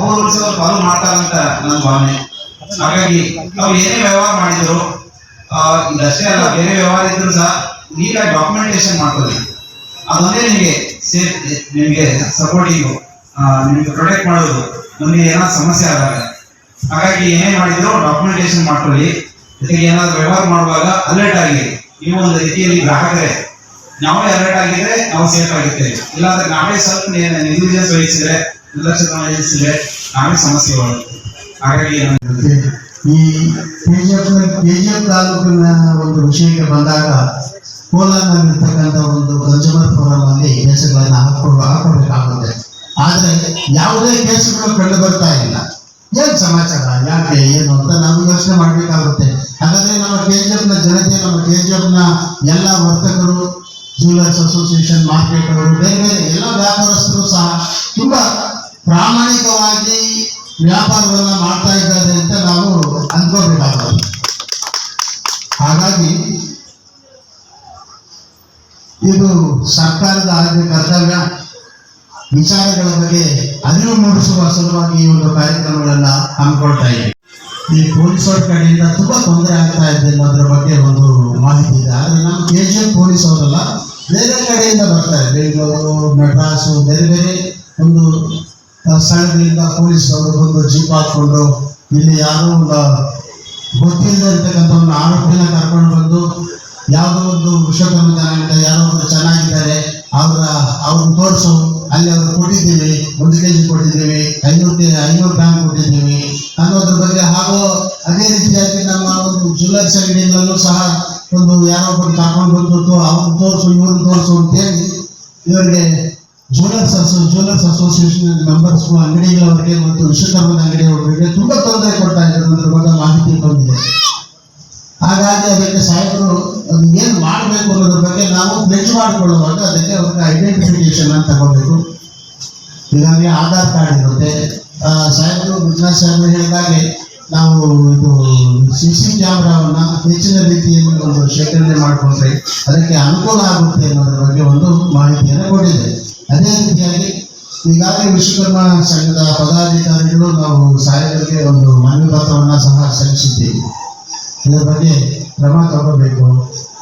S4: ಅವ್ರ ರೂಲ್ಸ್ ಫಾಲೋ ಮಾಡ್ತಾರಂತ ನನ್ನ ಭಾವನೆ. ಹಾಗಾಗಿ ಅವ್ರು ಏನೇ ವ್ಯವಹಾರ ಮಾಡಿದ್ರು ಅಷ್ಟೇ ಅಲ್ಲ ಬೇರೆ ವ್ಯವಹಾರ ಇದ್ರು ಸಹ ನೀಟಾಗಿ ಡಾಕ್ಯುಮೆಂಟೇಶನ್ ಮಾಡ್ಕೊಳ್ಳಿ. ಅದೊಂದೇ ನಿಮಗೆ ಸೇಫ್ ನಿಮಗೆ ಸಪೋರ್ಟಿಂಗು ನಿಮಗೆ ಪ್ರೊಟೆಕ್ಟ್ ಮಾಡೋದು ನಮಗೆ ಏನಾದ್ರು ಸಮಸ್ಯೆ ಆದಾಗ. ಹಾಗಾಗಿ ಏನೇ ಮಾಡಿದ್ರು ಡಾಕ್ಯುಮೆಂಟೇಶನ್ ಮಾಡ್ಕೊಳ್ಳಿ. ಜೊತೆಗೆ ಏನಾದ್ರು ವ್ಯವಹಾರ ಮಾಡುವಾಗ ಅಲರ್ಟ್ ಆಗಿ. ನೀವು ಒಂದು ರೀತಿಯಲ್ಲಿ ಗ್ರಾಹಕರೇ, ನಾವೇ ಅಲರ್ಟ್ ಆಗಿದ್ರೆ ನಾವು ಸೇಫ್ ಆಗಿರ್ತೇವೆ. ಇಲ್ಲಾಂದ್ರೆ ನಾವೇ ಸ್ವಲ್ಪ ನೆಗ್ಲಿಜೆನ್ಸ್ ವಹಿಸಿದ್ರೆ ನಿರ್ಲಕ್ಷ್ಯ ವಹಿಸಿದ್ರೆ ನಾವೇ ಸಮಸ್ಯೆ ನಾನು
S7: ಈ ಕೆಜಿಎಫ್ ಕೆಜಿಎಫ್ ತಾಲೂಕಿನ ಒಂದು ವಿಷಯಕ್ಕೆ ಬಂದಾಗ ಕೋಲಾರದಲ್ಲಿರ್ತಕ್ಕಂಥ ಒಂದು ಕನ್ಸ್ಯೂಮರ್ ಫೋರಂ ಅಲ್ಲಿ ಹಾಕೊಂಡು ಹಾಕೊಳ್ಬೇಕಾಗುತ್ತೆ ಆದ್ರೆ ಯಾವುದೇ ಕೇಸುಗಳು ಕಂಡು ಬರ್ತಾ ಇಲ್ಲ. ಏನ್ ಸಮಾಚಾರ, ಯಾಕೆ, ಏನು ಅಂತ ನಾವು ಯೋಚನೆ ಮಾಡ್ಬೇಕಾಗುತ್ತೆ. ಹಾಗಾದ್ರೆ ನಮ್ಮ ಕೆಜಿಎಫ್ನ ಜನತೆ, ನಮ್ಮ ಕೆಜಿಎಫ್ನ ಎಲ್ಲ ವರ್ತಕರು ಜ್ಯೂಲರ್ಸ್ ಅಸೋಸಿಯೇಷನ್ ಮಾರ್ಕೆಟ್ ಅವರು ಬೇರೆ ಬೇರೆ ಎಲ್ಲ ವ್ಯಾಪಾರಸ್ಥರು ಸಹ ತುಂಬಾ ಪ್ರಾಮಾಣಿಕವಾಗಿ ವ್ಯಾಪಾರವನ್ನ ಮಾಡ್ತಾ ಇದ್ದಾರೆ ಅಂತ ನಾವು ಅನ್ಕೋಬೇಕಾಗುತ್ತೆ ಹಾಗಾಗಿ ಇದು ಸರ್ಕಾರದ ಆದ್ಯ ಕರ್ತವ್ಯ. ವಿಚಾರಗಳ ಬಗ್ಗೆ ಅರಿವು ಮೂಡಿಸುವ ಸಲುವಾಗಿ ಈ ಒಂದು ಕಾರ್ಯಕ್ರಮಗಳನ್ನ ಹಮ್ಮಿಕೊಳ್ತಾ ಇದೆ ಈ ಪೊಲೀಸರ ಕಡೆಯಿಂದ ತುಂಬಾ ತೊಂದರೆ ಆಗ್ತಾ ಇದೆ ಅನ್ನೋದ್ರ ಬಗ್ಗೆ ಒಂದು ಮಾಹಿತಿ ಇದೆ. ಆದ್ರೆ ನಮ್ಮ ಕೆ ಜಿ ಎಫ್ ಪೊಲೀಸ್ ಬೇರೆ ಕಡೆಯಿಂದ ಬರ್ತಾರೆ. ಬೆಂಗಳೂರು ಮೆಡ್ರಾಸು ಬೇರೆ ಬೇರೆ ಒಂದು ಸ್ಥಳಗಳಿಂದ ಪೊಲೀಸ್ ಅವರು ಬಂದು ಜೀಪ್ ಹಾಕೊಂಡು ಇಲ್ಲಿ ಯಾರೋ ಒಂದು ಗೊತ್ತಿಲ್ಲದೆ ಒಂದು ಆರೋಪಿನ ಕರ್ಕೊಂಡು ಬಂದು ಯಾವುದೋ ಒಂದು ಜನಾಂಗದ ಯಾರೋ ಒಂದು ಚೆನ್ನಾಗಿದ್ದಾರೆ, ಅವರ ಅವ್ರನ್ನ ತೋರಿಸು. ಅಲ್ಲಿ ಅವ್ರು ಕೊಟ್ಟಿದ್ದೀವಿ, ಒಂದು ಕೆ ಜಿ ಕೊಟ್ಟಿದ್ದೀವಿ, ಐನೂರು ಐನೂರು ಗ್ರಾಮ್ ಕೊಟ್ಟಿದ್ದೀವಿ. ಅನ್ನೋದ್ರ ಬಗ್ಗೆ ಹಾಗೂ ಅದೇ ರೀತಿಯಾಗಿ ನಮ್ಮ ಒಂದು ಜ್ಯುವೆಲರ್ಸ್ ಅಂಗಡಿಯಲ್ಲೂ ಸಹ ಒಂದು ಯಾರೋ ಒಬ್ಬರು ಕರ್ಕೊಂಡು ಬಂದ್ಬಿಟ್ಟು, ಅವ್ರನ್ನ ತೋರಿಸು, ಇವ್ರನ್ನ ತೋರಿಸು ಅಂತೇಳಿ ಇವರಿಗೆ jewellers asso juniors association members ಅಂಗಡಿಗಳವರಿಗೆ ಮತ್ತು ವಿಶ್ವಕರ್ಮನ ಅಂಗಡಿಯವರಿಗೆ ತುಂಬಾ ತೊಂದರೆ ಕೊಡ್ತಾ ಇದ್ದಾರೆ ಅನ್ನೋದ್ರ ಬಗ್ಗೆ ಮಾಹಿತಿ ಬಂದಿದೆ. ಹಾಗಾಗಿ ಅದಕ್ಕೆ ಸಾಹೇಬರು ಏನು ಮಾಡಬೇಕು ಅನ್ನೋದ್ರ ಬಗ್ಗೆ ನಾವು ಪ್ಲೆಜ್ ಮಾಡಿಕೊಳ್ಳುವಾಗ ಅದಕ್ಕೆ ಅವ್ರಿಗೆ ಐಡೆಂಟಿಫಿಕೇಶನ್ ಅಂತ ತಗೋಬೇಕು ಹೀಗಾಗಿ ಆಧಾರ್ ಕಾರ್ಡ್ ಇರುತ್ತೆ. ಸಾಹೇಬರು ಗುಜರಾತ್ ಸಾಹೇಬರು ಹೇಳಿದಾಗೆ ನಾವು ಇದು ಸಿ ಸಿ ಕ್ಯಾಮ್ರಾವನ್ನ ಹೆಚ್ಚಿನ ರೀತಿಯಲ್ಲಿ ಒಂದು ಶೇಖರಣೆ ಮಾಡಿಕೊಂಡ್ರೆ ಅದಕ್ಕೆ ಅನುಕೂಲ ಆಗುತ್ತೆ ಅನ್ನೋದ್ರ ಬಗ್ಗೆ ಒಂದು ಮಾಹಿತಿಯನ್ನು ಕೊಟ್ಟಿದೆ ಅದೇ ರೀತಿಯಾಗಿ ಈಗಾಗಲೇ ವಿಶ್ವಕರ್ಮ ಸಂಘದ ಪದಾಧಿಕಾರಿಗಳು ನಾವು ಸಾಹೇಬರಿಗೆ ಒಂದು ಮನವಿ ಪತ್ರವನ್ನ ಸಹ ಸಲ್ಲಿಸಿದ್ದೀವಿ. ಇದರ ಬಗ್ಗೆ ಕ್ರಮ ತಗೋಬೇಕು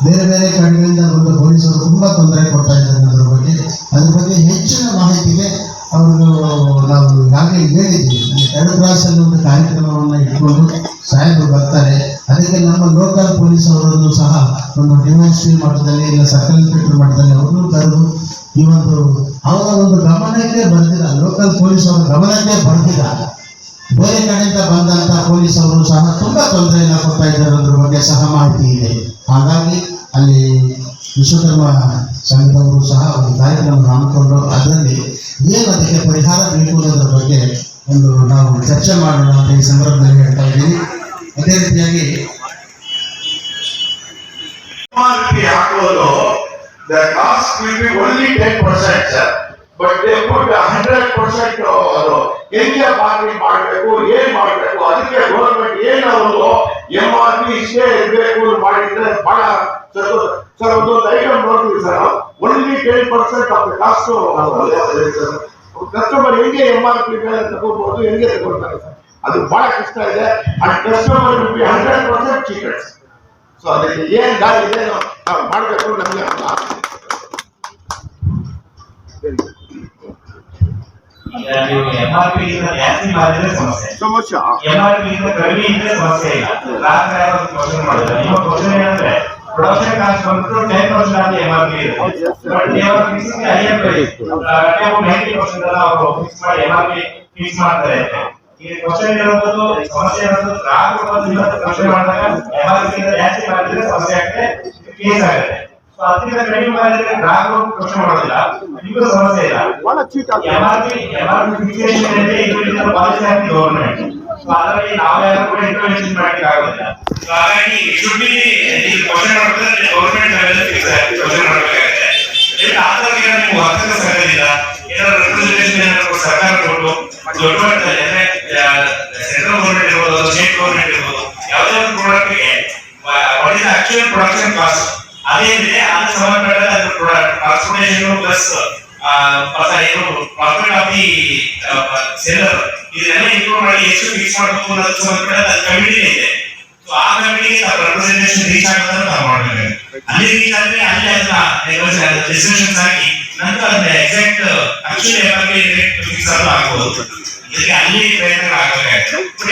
S7: ಬೇರೆ ಬೇರೆ ಕಡೆಗಳಿಂದ ಬಂದು ಪೊಲೀಸರು ತುಂಬಾ ತೊಂದರೆ ಕೊಡ್ತಾ ಗಮನಕ್ಕೆ ಬಂದಿಲ್ಲ ಲೋಕಲ್ ಪೊಲೀಸ್ ಅವರು ಗಮನಕ್ಕೆ ಬಂದಿಲ್ಲ. ಬೇರೆ ಕಡೆಯಿಂದ ಬಂದಂತ ಪೊಲೀಸ್ ಅವರು ಸಹ ತುಂಬಾ ತೊಂದರೆಯನ್ನು ಕೊಡ್ತಾ ಇದ್ದಾರೆ ಅದ್ರ ಬಗ್ಗೆ ಸಹ ಮಾಹಿತಿ ಇದೆ. ಹಾಗಾಗಿ ಅಲ್ಲಿ ವಿಶ್ವಕರ್ಮ ಸಂಘದವರು ಸಹ ಒಂದು ಕಾರ್ಯಕ್ರಮ ಹಮ್ಮಿಕೊಂಡು ಅದರಲ್ಲಿ ಏನು ಅದಕ್ಕೆ ಪರಿಹಾರ ಬೇಕು ಅನ್ನೋದ್ರ ಬಗ್ಗೆ ಒಂದು ನಾವು ಚರ್ಚೆ ಮಾಡೋಣ ಅಂತ ಈ ಸಂದರ್ಭದಲ್ಲಿ ಹೇಳ್ತಾ ಇದ್ದೀವಿ ಅದೇ ರೀತಿಯಾಗಿ
S8: ಹಾಕುವುದು cost the cost will be only ten percent sir. They put hundred percent ಅದು ಹೆಂಗೆ ಬಾರ್ಗೇನ್ ಮಾಡಬೇಕು, ಏನ್ ಮಾಡಬೇಕು, ಅದಕ್ಕೆ ಗೌರ್ಮೆಂಟ್ ಏನು ಅವರು ಎಂ ಆರ್ ಪಿ ಇಷ್ಟೇ ಇರಬೇಕು ಮಾಡಿದ್ರೆ ಬಹಳ ಸರ್ ಸರ್, ಒಂದೊಂದು ಐಟಮ್ ನೋಡ್ತೀವಿ sir only ten percent of the cost customer ಹೆಂಗೆ ಎಂ ಆರ್ ಪಿ ಮೇಲೆ ತಗೋಬಹುದು, ಹೆಂಗೆ ತಗೊಳ್ತಾರೆ ಸರ್ ಅದು ಬಹಳ ಕಷ್ಟ ಇದೆ and customer will be hundred percent cheaters so ಅದಕ್ಕೆ ಏನ್ ದಾರಿ ಇದೆ, ನಾವು ಮಾಡಬೇಕು ನಮಗೆ.
S4: ಈಗ ನೀವು ಎಂ ಆರ್ ಪಿ ಜಾಸ್ತಿ ಮಾಡಿದ್ರೆ ಸಮಸ್ಯೆ
S8: ಸಮಸ್ಯೆ
S4: ಎಂ ಆರ್ ಪಿ ಕಡಿಮೆ ಇದ್ರೆ ಸಮಸ್ಯೆ ಇಲ್ಲ ಗ್ರಾಹಕ ಯಾರು ಕ್ವಶನ್ ಮಾಡಿದ್ರೆ ನಿಮ್ಮ ಕ್ವಶನ್ ಏನಂದ್ರೆ ಪ್ರೊಡಕ್ಷನ್ ಕಾಸ್ಟ್ ಬಂದ್ಬಿಟ್ಟು ಟೆನ್ ಪರ್ಸೆಂಟ್ ಆಗಿ ಎಂ ಆರ್ ಪಿ ಇದೆ ಬಟ್ ನೀವು fixing higher price ninety percent ಎಲ್ಲ ಅವರು ಫಿಕ್ಸ್ ಮಾಡಿ ಎಂ ಆರ್ ಪಿ ಫಿಕ್ಸ್ ಮಾಡ್ತಾರೆ ಈ ಕ್ವಶನ್ ಇರೋದು ಸಮಸ್ಯೆ ಇರೋದು ಗ್ರಾಹಕರು ಬಂದು ನಿಮ್ಮ ಹತ್ರ ಪ್ರಶ್ನೆ ಮಾಡಿದಾಗ ಎಂ ಆರ್ ಪಿ ಜಾಸ್ತಿ ಮಾಡಿದ್ರೆ ಸಮಸ್ಯೆ ಆಗುತ್ತೆ ಕೇಸ್ ಆಗುತ್ತೆ ಸೊ ಅದರಿಂದ ಕಡಿಮೆ ಮಾಡಿದ್ರೆ ಗ್ರಾಹಕರು ಪ್ರಶ್ನೆ ಮಾಡೋದಿಲ್ಲ ನಿಮಗೂ ಸಮಸ್ಯೆ ಇಲ್ಲ. MRP MRP ಫಿಕ್ಸೇಷನ್ ಇದೆ ಇದರಿಂದ ಪಾಲಿಸಿ ಹಾಕಿ ಸೊ ಅದರಲ್ಲಿ ಕೂಡ ಇಂಟರ್ವೆನ್ಷನ್ ಮಾಡಲಿಕ್ಕೆ ಆಗೋದಿಲ್ಲ. ಸೊ ಹಾಗಾಗಿ ಶುಡ್ ಬಿ ಈ ಕ್ವಶನ್ ಮಾಡಿದ್ರೆ ಗವರ್ಮೆಂಟ್ ಲೆವೆಲ್ ಫಿಕ್ಸ್ ಆಗಿ ಕ್ವಶನ್ ಮಾಡಬೇಕಾಗುತ್ತೆ ನೀವು ವರ್ತಕ ಸಂಘದಿಂದ ಏನಾದ್ರು ರೆಪ್ರೆಸೆಂಟೇಷನ್ ಏನಾದ್ರು ಸರ್ಕಾರ ಕೊಟ್ಟು ದೊಡ್ಡ ಮಟ್ಟದಲ್ಲಿ ಅಂದ್ರೆ ಸೆಂಟ್ರಲ್ ಗೌರ್ಮೆಂಟ್ ಇರ್ಬೋದು ಸ್ಟೇಟ್ ಗೌರ್ಮೆಂಟ್ ಇರ್ಬೋದು ಯಾವುದೇ ಒಂದು ಪ್ರಾಡಕ್ಟ್ಗೆ ಆಕ್ಚುಯಲ್ ಪ್ರೊಡಕ್ಷನ್ ಕಾಸ್ಟ್ ಅದಕ್ಕೆ ಸಂಬಂಧಪಟ್ಟ ಅದ್ರ ಟ್ರಾನ್ಸ್ಪೋರ್ಟೇಷನ್ ಪ್ಲಸ್ ಏನು ಪ್ರಾಫಿಟ್ ಆಫ್ ದಿ ಸೆಲ್ಲರ್ ಎಷ್ಟು ಫಿಕ್ಸ್ ಮಾಡಬೇಕು ಅನ್ನೋದಕ್ಕೆ ಸಂಬಂಧಪಟ್ಟ ಅದು ಇದೆ. ಆ ಕಮಿಟಿಗೆ ರೆಪ್ರೆಸೆಂಟೇಷನ್ ನಾವು ಮಾಡಬೇಕು. ಅಲ್ಲಿ ರೀಚ್ ಅಲ್ಲಿ ಅದನ್ನ ಎಕ್ಸಾಕ್ಟ್ ಆಕ್ಚುಲಿ ಆದ್ರೂ ಆಗ್ಬೋದು. ಅಲ್ಲಿ ಪ್ರಯತ್ನ ಆಗಬೇಕಾಗುತ್ತೆ